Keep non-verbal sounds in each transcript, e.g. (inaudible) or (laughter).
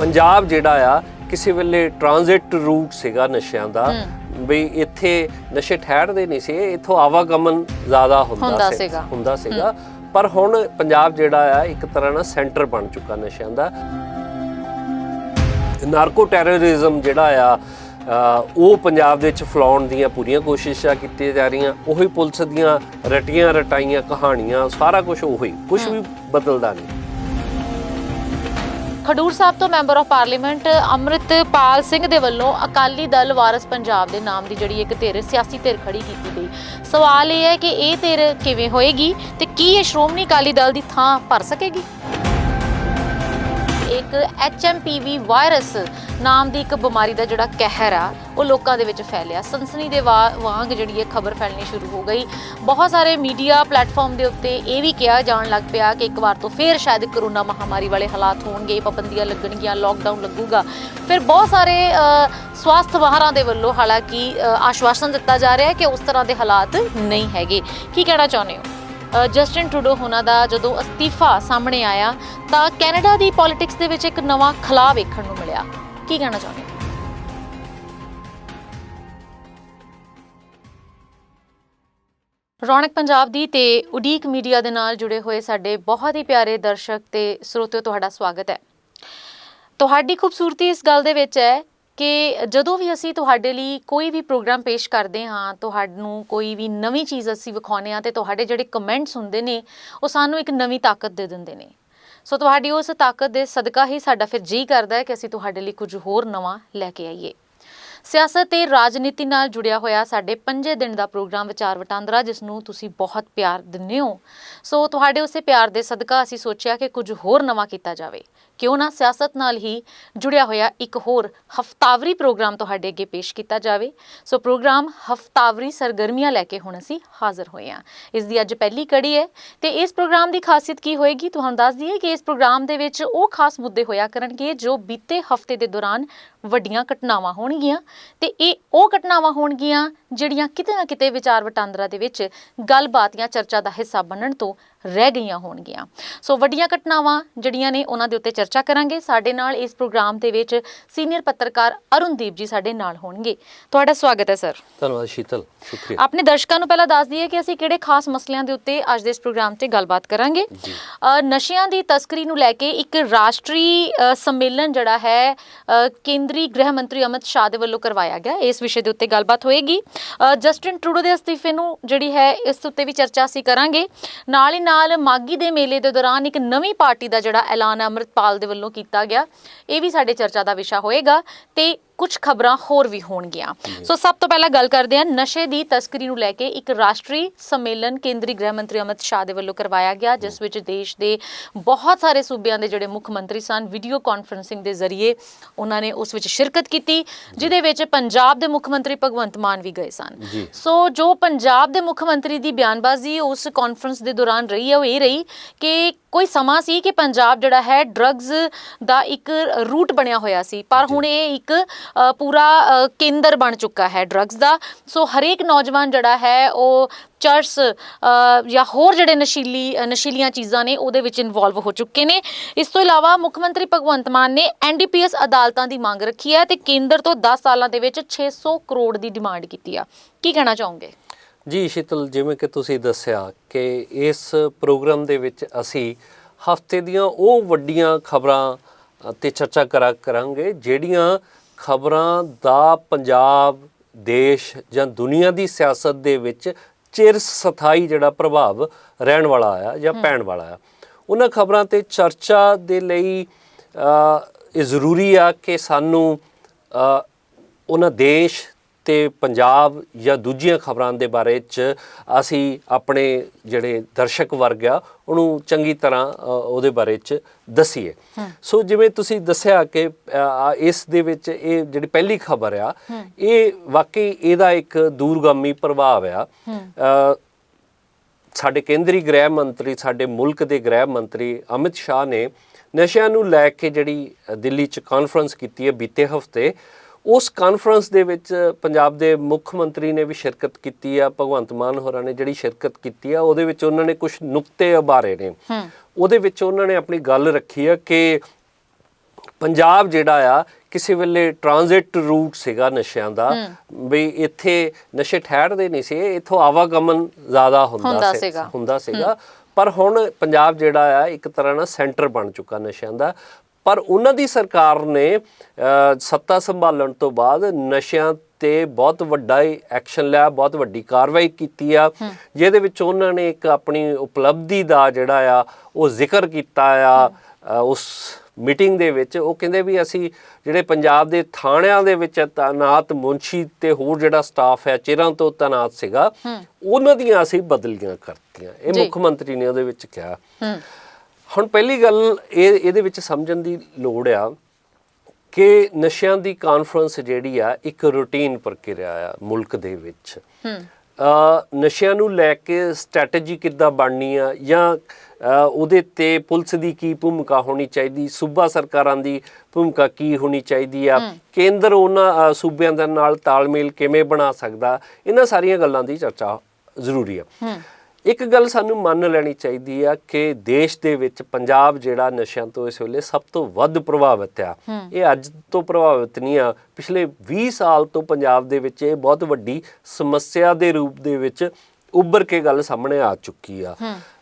ਪੰਜਾਬ ਜਿਹੜਾ ਆ ਕਿਸੇ ਵੇਲੇ ਟ੍ਰਾਂਜ਼ਿਟ ਰੂਟ ਸੀਗਾ ਨਸ਼ਿਆਂ ਦਾ ਵੀ ਇੱਥੇ ਨਸ਼ੇ ਠਹਿਰਦੇ ਨਹੀਂ ਸੀ ਇੱਥੋਂ ਆਵਾਗਮਨ ਜ਼ਿਆਦਾ ਹੁੰਦਾ ਸੀ। ਹੁੰਦਾ ਸੀਗਾ। ਪਰ ਹੁਣ ਪੰਜਾਬ ਜਿਹੜਾ ਆ ਇੱਕ ਤਰ੍ਹਾਂ ਨਾਲ ਸੈਂਟਰ ਬਣ ਚੁੱਕਾ ਨਸ਼ਿਆਂ ਦਾ। ਨਾਰਕੋ ਟੈਰਰਿਜ਼ਮ ਜਿਹੜਾ ਆ ਉਹ ਪੰਜਾਬ ਦੇ ਵਿੱਚ ਫਲਾਉਣ ਦੀਆਂ ਪੂਰੀਆਂ ਕੋਸ਼ਿਸ਼ਾਂ ਕੀਤੀਆਂ ਜਾ ਰਹੀਆਂ। ਉਹੀ ਪੁਲਿਸ ਦੀਆਂ ਰਟੀਆਂ ਰਟਾਈਆਂ ਕਹਾਣੀਆਂ ਸਾਰਾ ਕੁਝ ਉਹੀ ਕੁਝ ਵੀ ਬਦਲਦਾ ਨਹੀਂ। ਖਡੂਰ ਸਾਹਿਬ ਤੋਂ member of parliament Amritpal Singh ਦੇ ਵੱਲੋਂ ਅਕਾਲੀ ਦਲ ਵਾਰਸ ਪੰਜਾਬ ਦੇ ਨਾਮ ਦੀ ਜਿਹੜੀ ਇੱਕ ਧਿਰ, ਸਿਆਸੀ ਧਿਰ ਖੜੀ ਕੀਤੀ ਗਈ। ਸਵਾਲ ਇਹ ਹੈ ਕਿ ਇਹ ਧਿਰ ਕਿਵੇਂ ਹੋਏਗੀ ਤੇ ਕੀ ਇਹ ਸ਼੍ਰੋਮਣੀ ਅਕਾਲੀ ਦਲ ਦੀ ਥਾਂ ਭਰ ਸਕੇਗੀ? ਇੱਕ ਐਚਐਮਪੀਵੀ ਵਾਇਰਸ ਨਾਮ ਦੀ ਇੱਕ ਬਿਮਾਰੀ ਦਾ ਜਿਹੜਾ ਕਹਿਰ ਆ, ਉਹ ਲੋਕਾਂ ਦੇ ਵਿੱਚ ਫੈਲਿਆ। ਸੰਸਨੀ ਦੇ ਵਾ- ਵਾਂਗ ਜਿਹੜੀ ਇਹ ਖਬਰ ਫੈਲਣੀ ਸ਼ੁਰੂ ਹੋ ਗਈ। ਬਹੁਤ ਸਾਰੇ ਮੀਡੀਆ ਪਲੇਟਫਾਰਮ ਦੇ ਉੱਤੇ ਇਹ ਵੀ ਕਿਹਾ ਜਾਣ ਲੱਗ ਪਿਆ ਕਿ ਇੱਕ ਵਾਰ ਤੋਂ ਫੇਰ ਸ਼ਾਇਦ ਕਰੋਨਾ ਮਹਾਮਾਰੀ ਵਾਲੇ ਹਾਲਾਤ ਹੋਣਗੇ, ਪਾਬੰਦੀਆਂ ਲੱਗਣਗੀਆਂ ਲੋਕਡਾਊਨ ਲੱਗੂਗਾ। ਫਿਰ ਬਹੁਤ ਸਾਰੇ ਸਵਾਸਥ ਮਾਹਰਾਂ ਦੇ ਵੱਲੋਂ ਹਾਲਾਂਕਿ ਆਸ਼ਵਾਸਨ ਦਿੱਤਾ ਜਾ ਰਿਹਾ ਹੈ ਕਿ ਉਸ ਤਰ੍ਹਾਂ ਦੇ ਹਾਲਾਤ ਨਹੀਂ ਹੈਗੇ। ਕੀ ਕਹਿਣਾ ਚਾਹੁੰਦੇ ਹੋ? ਜਸਟਿਨ ਟਰੂਡੋ ਹੋਣਾ ਦਾ ਜਦੋਂ ਅਸਤੀਫਾ ਸਾਹਮਣੇ ਆਇਆ ਤਾਂ ਕੈਨੇਡਾ ਦੀ ਪੋਲਿਟਿਕਸ ਦੇ ਵਿੱਚ ਇੱਕ ਨਵਾਂ ਖਲਾਅ ਵੇਖਣ ਨੂੰ ਮਿਲਿਆ। ਕੀ ਕਹਿਣਾ ਚਾਹੁੰਦੇ ਹੋ ਰੌਣਕ ਪੰਜਾਬ ਦੀ ਤੇ ਉਡੀਕ ਮੀਡੀਆ ਦੇ ਨਾਲ ਜੁੜੇ ਹੋਏ ਸਾਡੇ ਬਹੁਤ ਹੀ ਪਿਆਰੇ ਦਰਸ਼ਕ ਤੇ ਸਰੋਤਿਓ, ਤੁਹਾਡਾ ਸਵਾਗਤ ਹੈ। ਤੁਹਾਡੀ ਖੂਬਸੂਰਤੀ ਇਸ ਗੱਲ ਦੇ ਵਿੱਚ ਹੈ ਕਿ ਜਦੋਂ ਵੀ ਅਸੀਂ ਤੁਹਾਡੇ ਲਈ ਕੋਈ ਵੀ ਪ੍ਰੋਗਰਾਮ ਪੇਸ਼ ਕਰਦੇ ਹਾਂ, ਤੁਹਾਨੂੰ ਕੋਈ ਵੀ ਨਵੀਂ ਚੀਜ਼ ਅਸੀਂ ਵਿਖਾਉਂਦੇ ਹਾਂ ਤੇ ਤੁਹਾਡੇ ਜਿਹੜੇ ਕਮੈਂਟਸ ਹੁੰਦੇ ਨੇ, ਉਹ ਸਾਨੂੰ ਇੱਕ ਨਵੀਂ ਤਾਕਤ ਦੇ ਦਿੰਦੇ ਨੇ। ਸੋ ਤੁਹਾਡੀ ਉਸ ਤਾਕਤ ਦੇ ਸਦਕਾ ਹੀ ਸਾਡਾ ਫਿਰ ਜੀ ਕਰਦਾ ਹੈ ਕਿ ਅਸੀਂ ਤੁਹਾਡੇ ਲਈ ਕੁਝ ਹੋਰ ਨਵਾਂ ਲੈ ਕੇ ਆਈਏ। ਸਿਆਸਤ ਤੇ ਰਾਜਨੀਤੀ ਨਾਲ ਜੁੜਿਆ ਹੋਇਆ ਸਾਡੇ ਪੰਜੇ ਦਿਨ ਦਾ ਪ੍ਰੋਗਰਾਮ ਵਿਚਾਰ ਵਟਾਂਦਰਾ, ਜਿਸ ਨੂੰ ਤੁਸੀਂ ਬਹੁਤ ਪਿਆਰ ਦਿੰਦੇ ਹੋ। ਸੋ ਤੁਹਾਡੇ ਉਸੇ ਪਿਆਰ ਦੇ ਸਦਕਾ ਅਸੀਂ ਸੋਚਿਆ ਕਿ ਕੁਝ ਹੋਰ ਨਵਾਂ ਕੀਤਾ ਜਾਵੇ। ਕਿਉਂ ਨਾ ਸਿਆਸਤ ਨਾਲ ਹੀ ਜੁੜਿਆ ਹੋਇਆ ਇੱਕ ਹੋਰ ਹਫਤਾਵਰੀ ਪ੍ਰੋਗਰਾਮ ਤੁਹਾਡੇ ਅੱਗੇ ਪੇਸ਼ ਕੀਤਾ ਜਾਵੇ। ਸੋ ਪ੍ਰੋਗਰਾਮ ਹਫਤਾਵਰੀ ਸਰਗਰਮੀਆਂ ਲੈ ਕੇ ਹੁਣ ਅਸੀਂ ਹਾਜ਼ਰ ਹੋਏ ਹਾਂ। ਇਸ ਦੀ ਅੱਜ ਪਹਿਲੀ ਕੜੀ ਹੈ ਤੇ ਇਸ ਪ੍ਰੋਗਰਾਮ ਦੀ ਖਾਸੀਅਤ ਕੀ ਹੋਏਗੀ? ਤੁਹਾਨੂੰ ਦੱਸ ਦਈਏ ਕਿ ਇਸ ਪ੍ਰੋਗਰਾਮ ਦੇ ਵਿੱਚ ਉਹ ਖਾਸ ਮੁੱਦੇ ਹੋਇਆ ਕਰਨਗੇ ਜੋ ਬੀਤੇ ਹਫ਼ਤੇ ਦੇ ਦੌਰਾਨ ਵੱਡੀਆਂ ਘਟਨਾਵਾਂ ਹੋਣਗੀਆਂ ਤੇ ਇਹ ਉਹ ਘਟਨਾਵਾਂ ਹੋਣਗੀਆਂ ਜਿਹੜੀਆਂ ਕਿਤੇ ਨਾ ਕਿਤੇ ਵਿਚਾਰ ਵਟਾਂਦਰਾ ਦੇ ਵਿੱਚ ਗੱਲਬਾਤ ਜਾਂ ਚਰਚਾ ਦਾ ਹਿੱਸਾ ਬਣਨ ਤੋਂ ਰਹਿ ਗਈਆਂ ਹੋਣਗੀਆਂ। ਸੋ ਵੱਡੀਆਂ ਘਟਨਾਵਾਂ ਜਿਹੜੀਆਂ ਨੇ ਉਹਨਾਂ ਦੇ ਉੱਤੇ ਚਰਚਾ ਕਰਾਂਗੇ। ਸਾਡੇ ਨਾਲ ਇਸ ਪ੍ਰੋਗਰਾਮ ਦੇ ਵਿੱਚ ਸੀਨੀਅਰ ਪੱਤਰਕਾਰ ਅਰੁਣਦੀਪ ਜੀ ਸਾਡੇ ਨਾਲ ਹੋਣਗੇ। ਤੁਹਾਡਾ ਸਵਾਗਤ ਹੈ ਸਰ। ਧੰਨਵਾਦ ਸ਼ੀਤਲ। ਸ਼ੁਕਰੀਆ। ਆਪਣੇ ਦਰਸ਼ਕਾਂ ਨੂੰ ਪਹਿਲਾਂ ਦੱਸ ਦਈਏ ਕਿ ਅਸੀਂ ਕਿਹੜੇ ਖਾਸ ਮਸਲਿਆਂ ਦੇ ਉੱਤੇ ਅੱਜ ਦੇ ਇਸ ਪ੍ਰੋਗਰਾਮ 'ਤੇ ਗੱਲਬਾਤ ਕਰਾਂਗੇ। ਨਸ਼ਿਆਂ ਦੀ ਤਸਕਰੀ ਨੂੰ ਲੈ ਕੇ ਇੱਕ ਰਾਸ਼ਟਰੀ ਸੰਮੇਲਨ ਜਿਹੜਾ ਹੈ ਕੇਂਦਰੀ ਗ੍ਰਹਿ ਮੰਤਰੀ ਅਮਿਤ ਸ਼ਾਹ ਦੇ ਵੱਲੋਂ ਕਰਵਾਇਆ ਗਿਆ। ਇਸ ਵਿਸ਼ੇ ਦੇ ਉੱਤੇ ਗੱਲਬਾਤ ਹੋਏਗੀ। ਜਸਟਿਨ ਟਰੂਡੋ ਦੇ ਅਸਤੀਫੇ ਨੂੰ ਜਿਹੜੀ ਹੈ ਇਸ ਉੱਤੇ ਵੀ ਚਰਚਾ ਅਸੀਂ ਕਰਾਂਗੇ। ਨਾਲ ਹੀ ਨਾਲ ਨਾਲ ਮਾਗੀ ਦੇ ਮੇਲੇ ਦੇ ਦੌਰਾਨ ਇੱਕ ਨਵੀਂ ਪਾਰਟੀ ਦਾ ਜਿਹੜਾ ਐਲਾਨ ਅੰਮ੍ਰਿਤਪਾਲ ਦੇ ਵੱਲੋਂ ਕੀਤਾ ਗਿਆ, ਇਹ ਵੀ ਸਾਡੇ ਚਰਚਾ ਦਾ ਵਿਸ਼ਾ ਹੋਏਗਾ ਤੇ ਕੁਝ ਖਬਰਾਂ ਹੋਰ ਵੀ ਹੋਣਗੀਆਂ। ਸੋ ਸਭ ਤੋਂ ਪਹਿਲਾਂ ਗੱਲ ਕਰਦੇ ਹਾਂ ਨਸ਼ੇ ਦੀ ਤਸਕਰੀ ਨੂੰ ਲੈ ਕੇ ਇੱਕ ਰਾਸ਼ਟਰੀ ਸੰਮੇਲਨ ਕੇਂਦਰੀ ਗ੍ਰਹਿ ਮੰਤਰੀ ਅਮਿਤ ਸ਼ਾਹ ਦੇ ਵੱਲੋਂ ਕਰਵਾਇਆ ਗਿਆ ਜਿਸ ਵਿੱਚ ਦੇਸ਼ ਦੇ ਬਹੁਤ ਸਾਰੇ ਸੂਬਿਆਂ ਦੇ ਜਿਹੜੇ ਮੁੱਖ ਮੰਤਰੀ ਸਨ ਵੀਡੀਓ ਕਾਨਫਰੰਸਿੰਗ ਦੇ ਜ਼ਰੀਏ ਉਹਨਾਂ ਨੇ ਉਸ ਵਿੱਚ ਸ਼ਿਰਕਤ ਕੀਤੀ ਜਿਦੇ ਵਿੱਚ ਪੰਜਾਬ ਦੇ ਮੁੱਖ ਮੰਤਰੀ ਭਗਵੰਤ ਮਾਨ ਵੀ ਗਏ ਸਨ। ਸੋ ਜੋ ਪੰਜਾਬ ਦੇ ਮੁੱਖ ਮੰਤਰੀ ਦੀ ਬਿਆਨਬਾਜ਼ੀ ਉਸ ਕਾਨਫਰੰਸ ਦੇ ਦੌਰਾਨ ਰਹੀ ਹੈ ਉਹ ਇਹ ਰਹੀ ਕਿ ਕੋਈ ਸਮਾਂ ਸੀ ਕਿ ਪੰਜਾਬ ਜਿਹੜਾ ਹੈ ਡਰੱਗਸ ਦਾ ਇੱਕ ਰੂਟ ਬਣਿਆ ਹੋਇਆ ਸੀ। ਪਰ ਹੁਣ ਇਹ ਇੱਕ ਪੂਰਾ ਕੇਂਦਰ ਬਣ ਚੁੱਕਾ ਹੈ ਡਰੱਗਸ ਦਾ। ਸੋ ਹਰੇਕ ਨੌਜਵਾਨ ਜਿਹੜਾ ਹੈ, ਉਹ ਚਰਸ ਜਾਂ ਹੋਰ ਜਿਹੜੇ ਨਸ਼ੀਲੀ, ਨਸ਼ੀਲੀਆਂ ਚੀਜ਼ਾਂ ਨੇ, ਉਹਦੇ ਵਿੱਚ ਇਨਵੋਲਵ ਹੋ ਚੁੱਕੇ ਨੇ। ਇਸ ਤੋਂ ਇਲਾਵਾ ਮੁੱਖ ਮੰਤਰੀ ਭਗਵੰਤ ਮਾਨ ਨੇ ਐਨਡੀਪੀਐਸ ਅਦਾਲਤਾਂ ਦੀ ਮੰਗ ਰੱਖੀ ਹੈ ਤੇ ਕੇਂਦਰ ਤੋਂ 10 ਸਾਲਾਂ ਦੇ ਵਿੱਚ 600 ਕਰੋੜ ਦੀ ਡਿਮਾਂਡ ਕੀਤੀ ਆ। ਕੀ ਕਹਿਣਾ ਚਾਹੋਗੇ? ਜੀ, ਸ਼ੀਤਲ, ਜਿਵੇਂ ਕਿ ਤੁਸੀਂ ਦੱਸਿਆ ਕਿ ਇਸ ਪ੍ਰੋਗਰਾਮ ਦੇ ਵਿੱਚ ਅਸੀਂ ਹਫ਼ਤੇ ਦੀਆਂ ਉਹ ਵੱਡੀਆਂ ਖਬਰਾਂ ਤੇ ਚਰਚਾ ਕਰਾ, ਕਰਾਂਗੇ, ਜਿਹੜੀਆਂ ਖਬਰਾਂ ਦਾ ਪੰਜਾਬ ਦੇਸ਼ ਜਾਂ ਦੁਨੀਆ ਦੀ ਸਿਆਸਤ ਦੇ ਵਿੱਚ ਚਿਰ ਸਥਾਈ ਜਿਹੜਾ ਪ੍ਰਭਾਵ ਰਹਿਣ ਵਾਲਾ ਆ ਜਾਂ ਪੈਣ ਵਾਲਾ ਆ। ਉਹਨਾਂ ਖਬਰਾਂ ਤੇ ਚਰਚਾ ਦੇ ਲਈ ਇਹ ਜ਼ਰੂਰੀ ਆ ਕਿ ਸਾਨੂੰ ਉਹਨਾਂ ਦੇਸ਼ ਤੇ ਪੰਜਾਬ ਜਾਂ ਦੂਜੀਆਂ ਖਬਰਾਂ ਦੇ ਬਾਰੇ ਚ ਅਸੀਂ ਆਪਣੇ ਜਿਹੜੇ ਦਰਸ਼ਕ ਵਰਗ ਆ ਉਹਨੂੰ ਚੰਗੀ ਤਰ੍ਹਾਂ ਉਹਦੇ ਬਾਰੇ ਚ ਦਸੀਏ। ਸੋ ਜਿਵੇਂ ਤੁਸੀਂ ਦੱਸਿਆ ਕਿ ਇਸ ਦੇ ਵਿੱਚ ਇਹ ਜਿਹੜੀ ਪਹਿਲੀ ਖਬਰ ਆ ਇਹ ਵਾਕਈ ਇਹਦਾ ਇੱਕ ਦੂਰਗਾਮੀ ਪ੍ਰਭਾਵ ਆ। ਸਾਡੇ ਕੇਂਦਰੀ ਗ੍ਰਹਿ ਮੰਤਰੀ ਸਾਡੇ ਮੁਲਕ ਦੇ ਗ੍ਰਹਿ ਮੰਤਰੀ ਅਮਿਤ ਸ਼ਾਹ ਨੇ ਨਸ਼ਿਆਂ ਨੂੰ ਲੈ ਕੇ ਜਿਹੜੀ ਦਿੱਲੀ 'ਚ ਕਾਨਫਰੰਸ ਕੀਤੀ ਹੈ ਬੀਤੇ ਹਫ਼ਤੇ ਉਸ ਕਾਨਫਰੰਸ ਦੇ ਵਿੱਚ ਪੰਜਾਬ ਦੇ ਮੁੱਖ ਮੰਤਰੀ ਨੇ ਵੀ ਸ਼ਿਰਕਤ ਕੀਤੀ ਆ ਭਗਵੰਤ ਮਾਨ ਹੋਰਾਂ ਨੇ ਜਿਹੜੀ ਸ਼ਿਰਕਤ ਕੀਤੀ ਆ ਉਹਦੇ ਵਿੱਚ ਉਹਨਾਂ ਨੇ ਕੁਝ ਨੁਕਤੇ ਉਭਾਰੇ ਨੇ। ਉਹਦੇ ਵਿੱਚ ਉਹਨਾਂ ਨੇ ਆਪਣੀ ਗੱਲ ਰੱਖੀ ਆ ਕਿ ਪੰਜਾਬ ਜਿਹੜਾ ਆ ਕਿਸੇ ਵੇਲੇ ਟ੍ਰਾਂਜ਼ਿਟ ਰੂਟ ਸੀਗਾ ਨਸ਼ਿਆਂ ਦਾ ਵੀ ਇੱਥੇ ਨਸ਼ੇ ਠਹਿਰਦੇ ਨਹੀਂ ਸੀ ਇੱਥੋਂ ਆਵਾਗਮਨ ਜ਼ਿਆਦਾ ਹੁੰਦਾ ਸੀ। ਹੁੰਦਾ ਸੀਗਾ। ਪਰ ਹੁਣ ਪੰਜਾਬ ਜਿਹੜਾ ਆ ਇੱਕ ਤਰ੍ਹਾਂ ਨਾਲ ਸੈਂਟਰ ਬਣ ਚੁੱਕਾ ਨਸ਼ਿਆਂ ਦਾ। ਪਰ ਉਹਨਾਂ ਦੀ ਸਰਕਾਰ ਨੇ ਸੱਤਾ ਸੰਭਾਲਣ ਤੋਂ ਬਾਅਦ ਨਸ਼ਿਆਂ ਤੇ ਬਹੁਤ ਵੱਡਾ ਐਕਸ਼ਨ ਲਿਆ ਬਹੁਤ ਵੱਡੀ ਕਾਰਵਾਈ ਕੀਤੀ ਆ। ਜਿਹਦੇ ਵਿੱਚ ਉਹਨਾਂ ਨੇ ਇੱਕ ਆਪਣੀ ਉਪਲਬਧੀ ਦਾ ਜਿਹੜਾ ਆ ਉਹ ਜ਼ਿਕਰ ਕੀਤਾ ਆ ਉਸ ਮੀਟਿੰਗ ਦੇ ਵਿੱਚ। ਉਹ ਕਹਿੰਦੇ ਵੀ ਅਸੀਂ ਜਿਹੜੇ ਪੰਜਾਬ ਦੇ ਥਾਣਿਆਂ ਦੇ ਵਿੱਚ ਤਾਨਾਤ ਮੁੰਸ਼ੀ ਤੇ ਹੋਰ ਜਿਹੜਾ ਸਟਾਫ ਹੈ ਚਿਰਾਂ ਤੋਂ ਤਾਨਾਤ ਸੀਗਾ ਉਹਨਾਂ ਦੀਆਂ ਅਸੀਂ ਬਦਲੀਆਂ ਕਰਤੀਆਂ। ਇਹ। ਮੁੱਖ ਮੰਤਰੀ ਨੇ ਉਹਦੇ ਵਿੱਚ ਕਿਹਾ। ਹੁਣ ਪਹਿਲੀ ਗੱਲ ਇਹ ਇਹਦੇ ਵਿੱਚ ਸਮਝਣ ਦੀ ਲੋੜ ਆ ਕਿ ਨਸ਼ਿਆਂ ਦੀ ਕਾਨਫਰੰਸ ਜਿਹੜੀ ਆ ਇੱਕ ਰੂਟੀਨ ਪ੍ਰਕਿਰਿਆ ਆ ਮੁਲਕ ਦੇ ਵਿੱਚ। ਹੂੰ। ਅ ਨਸ਼ਿਆਂ ਨੂੰ ਲੈ ਕੇ ਸਟ੍ਰੈਟਜੀ ਕਿੱਦਾਂ ਬਣਨੀ ਆ ਜਾਂ ਉਹਦੇ ਤੇ ਪੁਲਿਸ ਦੀ ਕੀ ਭੂਮਿਕਾ ਹੋਣੀ ਚਾਹੀਦੀ ਸੂਬਾ ਸਰਕਾਰਾਂ ਦੀ ਭੂਮਿਕਾ ਕੀ ਹੋਣੀ ਚਾਹੀਦੀ ਆ ਕੇਂਦਰ ਉਹਨਾਂ ਸੂਬਿਆਂ ਦੇ ਨਾਲ ਤਾਲਮੇਲ ਕਿਵੇਂ ਬਣਾ ਸਕਦਾ ਇਹਨਾਂ ਸਾਰੀਆਂ ਗੱਲਾਂ ਦੀ ਚਰਚਾ ਜ਼ਰੂਰੀ ਆ। ਹੂੰ। ਇੱਕ ਗੱਲ ਸਾਨੂੰ ਮੰਨ ਲੈਣੀ ਚਾਹੀਦੀ ਆ ਕਿ ਦੇਸ਼ ਦੇ ਵਿੱਚ ਪੰਜਾਬ ਜਿਹੜਾ ਨਸ਼ਿਆਂ ਤੋਂ ਇਸ ਵੇਲੇ ਸਭ ਤੋਂ ਵੱਧ ਪ੍ਰਭਾਵਿਤ ਆ। ਇਹ ਅੱਜ ਤੋਂ ਪ੍ਰਭਾਵਿਤ ਨਹੀਂ ਆ। ਪਿਛਲੇ 20 ਸਾਲ ਤੋਂ ਪੰਜਾਬ ਦੇ ਵਿੱਚ ਇਹ ਬਹੁਤ ਵੱਡੀ ਸਮੱਸਿਆ ਦੇ ਰੂਪ ਦੇ ਵਿੱਚ ਉੱਭਰ ਕੇ ਗੱਲ ਸਾਹਮਣੇ ਆ ਚੁੱਕੀ ਆ।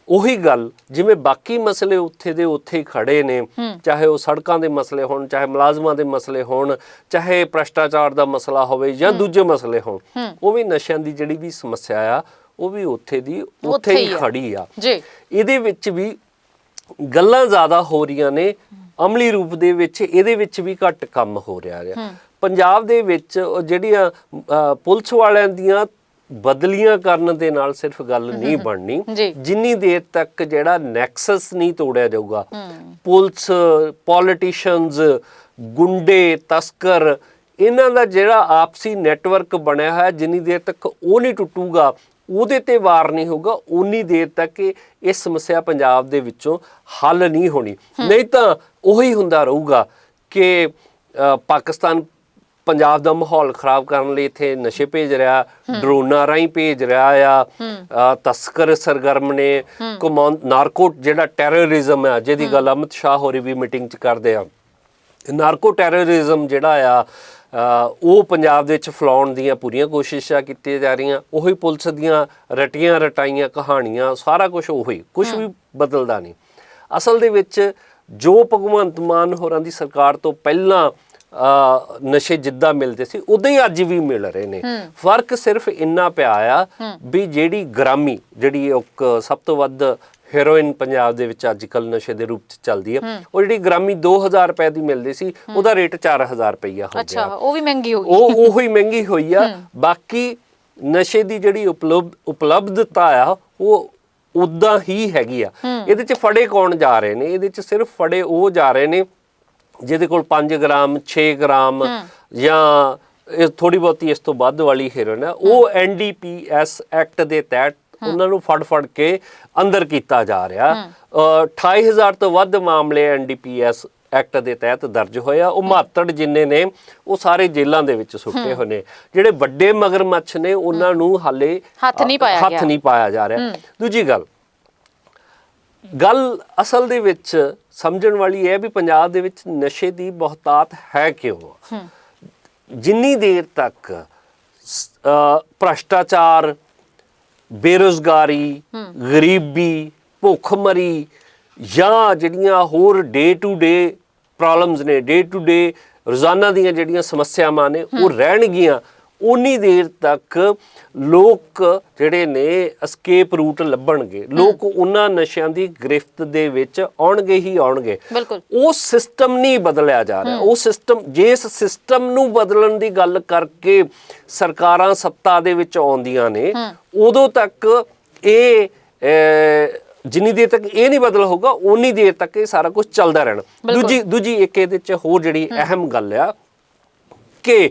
ਉਹੀ ਗੱਲ ਜਿਵੇਂ ਬਾਕੀ ਮਸਲੇ ਉੱਥੇ ਦੇ ਉੱਥੇ ਹੀ ਖੜੇ ਨੇ ਚਾਹੇ ਉਹ ਸੜਕਾਂ ਦੇ ਮਸਲੇ ਹੋਣ ਚਾਹੇ ਮੁਲਾਜ਼ਮਾਂ ਦੇ ਮਸਲੇ ਹੋਣ ਚਾਹੇ ਭ੍ਰਸ਼ਟਾਚਾਰ ਦਾ ਮਸਲਾ ਹੋਵੇ ਜਾਂ ਦੂਜੇ ਮਸਲੇ ਹੋਣ ਉਹ ਵੀ ਨਸ਼ਿਆਂ ਦੀ ਜਿਹੜੀ ਵੀ ਸਮੱਸਿਆ ਆ ਉਹ ਵੀ ਉੱਥੇ ਦੀ ਉੱਥੇ ਹੀ ਹੀ। ਖੜੀ ਆ। ਜੀ। ਇਹਦੇ ਵਿੱਚ ਵੀ ਗੱਲਾਂ ਜ਼ਿਆਦਾ ਹੋ ਰਹੀਆਂ ਨੇ ਅਮਲੀ ਰੂਪ ਦੇ ਵਿੱਚ ਇਹਦੇ ਵਿੱਚ ਵੀ ਘੱਟ ਕੰਮ ਹੋ ਰਿਹਾ ਰਿਹਾ ਪੰਜਾਬ ਦੇ ਵਿੱਚ ਜਿਹੜੀਆਂ ਪੁਲਿਸ ਵਾਲਿਆਂ ਦੀਆਂ ਬਦਲੀਆਂ ਕਰਨ ਦੇ ਨਾਲ ਸਿਰਫ ਗੱਲ ਨਹੀਂ ਬਣਨੀ। ਜਿੰਨੀ ਦੇਰ ਤੱਕ ਜਿਹੜਾ ਨੈਕਸਸ ਨਹੀਂ ਤੋੜਿਆ ਜਾਊਗਾ ਪੁਲਿਸ ਪੋਲੀਟੀਸ਼ੀਅਨਸ ਗੁੰਡੇ ਤਸਕਰ ਇਹਨਾਂ ਦਾ ਜਿਹੜਾ ਆਪਸੀ ਨੈਟਵਰਕ ਬਣਿਆ ਹੋਇਆ ਜਿੰਨੀ ਦੇਰ ਤੱਕ ਉਹ ਨਹੀਂ ਟੁੱਟੂਗਾ ਉਹਦੇ ਤੇ ਵਾਰ ਨਹੀਂ ਹੋਊਗਾ ਉਨੀ ਦੇਰ ਤੱਕ ਇਹ ਸਮੱਸਿਆ ਪੰਜਾਬ ਦੇ ਵਿੱਚੋਂ ਹੱਲ ਨਹੀਂ ਹੋਣੀ। ਨਹੀਂ ਤਾਂ ਉਹੀ ਹੁੰਦਾ ਰਹੂਗਾ ਕਿ ਪਾਕਿਸਤਾਨ ਪੰਜਾਬ ਦਾ ਮਾਹੌਲ ਖਰਾਬ ਕਰਨ ਲਈ ਇੱਥੇ ਨਸ਼ੇ ਭੇਜ ਰਿਹਾ ਡਰੋਨਾਂ ਰਾਹੀਂ ਭੇਜ ਰਿਹਾ ਆ ਤਸਕਰ ਸਰਗਰਮ ਨੇ ਕਮਾਨ ਨਾਰਕੋ ਜਿਹੜਾ ਟੈਰਰਿਜ਼ਮ ਹੈ ਜਿਹਦੀ ਗੱਲ ਅਮਿਤ ਸ਼ਾਹ ਹੋਰੀ ਵੀ ਮੀਟਿੰਗ 'ਚ ਕਰਦੇ ਆ ਨਾਰਕੋ ਟੈਰਰਿਜ਼ਮ ਜਿਹੜਾ ਆ ਉਹ ਪੰਜਾਬ ਦੇ ਵਿੱਚ ਫਲਾਉਣ ਦੀਆਂ ਪੂਰੀਆਂ ਕੋਸ਼ਿਸ਼ਾਂ ਕੀਤੀਆਂ ਜਾ ਰਹੀਆਂ ਉਹੀ ਪੁਲਿਸ ਦੀਆਂ ਰਟੀਆਂ ਰਟਾਈਆਂ ਕਹਾਣੀਆਂ ਸਾਰਾ ਕੁਝ ਉਹੀ ਕੁਝ ਵੀ ਬਦਲਦਾ ਨਹੀਂ। ਅਸਲ ਦੇ ਵਿੱਚ ਜੋ ਭਗਵੰਤ ਮਾਨ ਹੋਰਾਂ ਦੀ ਸਰਕਾਰ ਤੋਂ ਪਹਿਲਾਂ ਨਸ਼ੇ ਜਿੱਦਾਂ ਮਿਲਦੇ ਸੀ ਉਦਾਂ ਹੀ ਅੱਜ ਵੀ ਮਿਲ ਰਹੇ ਨੇ। ਫ਼ਰਕ ਸਿਰਫ ਇੰਨਾ ਪਿਆ ਆ ਵੀ ਜਿਹੜੀ ਗ੍ਰਾਮੀ ਜਿਹੜੀ ਸਭ ਤੋਂ ਵੱਧ ਹੈਰੋਇਨ ਪੰਜਾਬ ਦੇ ਵਿੱਚ ਅੱਜ ਕੱਲ ਨਸ਼ੇ ਦੇ ਰੂਪ ਚ ਚੱਲਦੀ ਹੈ। ਉਹ ਜਿਹੜੀ ਗ੍ਰਾਮੀ 2000 ਰੁਪਏ ਦੀ ਮਿਲਦੀ ਸੀ ਉਹਦਾ ਰੇਟ 4000 ਰੁਪਈਆ ਹੋ ਅੱਛਾ ਗਿਆ। ਉਹ ਵੀ ਮਹਿੰਗੀ ਹੋ ਗਈ। ਉਹ ਉਹੋ ਹੀ ਮਹਿੰਗੀ ਹੋਈ ਆ। ਬਾਕੀ ਨਸ਼ੇ ਦੀ ਜਿਹੜੀ ਉਪਲਬਧ ਉਪਲਬਧਤਾ ਆ ਉਹ ਉਦਾਂ ਹੀ ਹੈਗੀ ਆ। ਇਹਦੇ ਚ ਫੜੇ ਕੌਣ ਜਾ ਰਹੇ ਨੇ? ਇਹਦੇ ਚ ਸਿਰਫ ਫੜੇ ਉਹ ਜਾ ਰਹੇ ਨੇ ਜਿਹਦੇ ਕੋਲ 5 ਗ੍ਰਾਮ 6 ਗ੍ਰਾਮ ਜਾਂ ਇਹ ਥੋੜੀ ਬਹੁਤੀ ਇਸ ਤੋਂ ਵੱਧ ਵਾਲੀ ਹੈਰੋਇਨ ਆ। ਉਹ ਐਨਡੀਪੀਐਸ ਐਕਟ ਦੇ ਤਹਿਤ ਉਹਨਾਂ ਨੂੰ ਫੜ ਫੜ ਕੇ ਅੰਦਰ ਕੀਤਾ ਜਾ ਰਿਹਾ। ਅ, 28000 ਤੋਂ ਵੱਧ ਮਾਮਲੇ ਐਨਡੀਪੀਐਸ ਐਕਟ ਦੇ ਤਹਿਤ ਦਰਜ ਹੋਇਆ ਉਹ ਮਾਤੜ ਜਿੰਨੇ ਨੇ ਉਹ ਸਾਰੇ ਜੇਲ੍ਹਾਂ ਦੇ ਵਿੱਚ ਸੁੱਟੇ ਹੋਏ ਨੇ। ਜਿਹੜੇ ਵੱਡੇ ਮਗਰਮੱਛ ਨੇ ਉਹਨਾਂ ਨੂੰ ਹਾਲੇ ਹੱਥ ਨਹੀਂ ਪਾਇਆ ਹੱਥ। ਨਹੀਂ ਪਾਇਆ ਜਾ ਰਿਹਾ। ਦੂਜੀ ਗੱਲ ਗੱਲ ਅਸਲ ਦੇ ਵਿੱਚ ਸਮਝਣ ਵਾਲੀ ਇਹ ਹੈ ਵੀ ਪੰਜਾਬ ਦੇ ਵਿੱਚ ਨਸ਼ੇ ਦੀ ਬਹੁਤਾਤ ਹੈ ਕਿਉਂ? ਜਿੰਨੀ ਦੇਰ ਤੱਕ ਭ੍ਰਸ਼ਟਾਚਾਰ ਬੇਰੋਜ਼ਗਾਰੀ ਗਰੀਬੀ ਭੁੱਖਮਰੀ ਜਾਂ ਜਿਹੜੀਆਂ ਹੋਰ ਡੇ ਟੂ ਡੇ ਪ੍ਰੋਬਲਮਸ ਨੇ ਡੇ ਟੂ ਡੇ ਰੋਜ਼ਾਨਾ ਦੀਆਂ ਜਿਹੜੀਆਂ ਸਮੱਸਿਆਵਾਂ ਨੇ ਉਹ ਰਹਿਣਗੀਆਂ। ਉਨੀ ਦੇਰ ਤੱਕ ਲੋਕ ਜਿਹੜੇ ਨੇ ਅਸਕੇਪ ਰੂਟ ਲੱਭਣਗੇ। ਲੋਕ ਉਹਨਾਂ ਨਸ਼ਿਆਂ ਦੀ ਗ੍ਰਿਫਤ ਦੇ ਵਿੱਚ ਆਉਣਗੇ ਹੀ ਆਉਣਗੇ। ਉਹ ਸਿਸਟਮ ਨਹੀਂ ਬਦਲਿਆ ਜਾ ਰਿਹਾ। ਉਹ ਸਿਸਟਮ ਜਿਸ ਸਿਸਟਮ ਨੂੰ ਬਦਲਣ ਦੀ ਗੱਲ ਕਰਕੇ ਸਰਕਾਰਾਂ ਸੱਤਾ ਦੇ ਵਿੱਚ ਆਉਂਦੀਆਂ ਨੇ ਉਦੋਂ ਤੱਕ ਇਹ ਜਿੰਨੀ ਦੇਰ ਤੱਕ ਇਹ ਨਹੀਂ ਬਦਲ ਹੋਊਗਾ ਉਨੀ ਦੇਰ ਤੱਕ ਇਹ ਸਾਰਾ ਕੁਝ ਚੱਲਦਾ ਰਹਿਣਾ। ਦੂਜੀ ਦੂਜੀ ਇੱਕ ਇਹਦੇ ਚ ਹੋਰ ਜਿਹੜੀ ਅਹਿਮ ਗੱਲ ਆ ਕਿ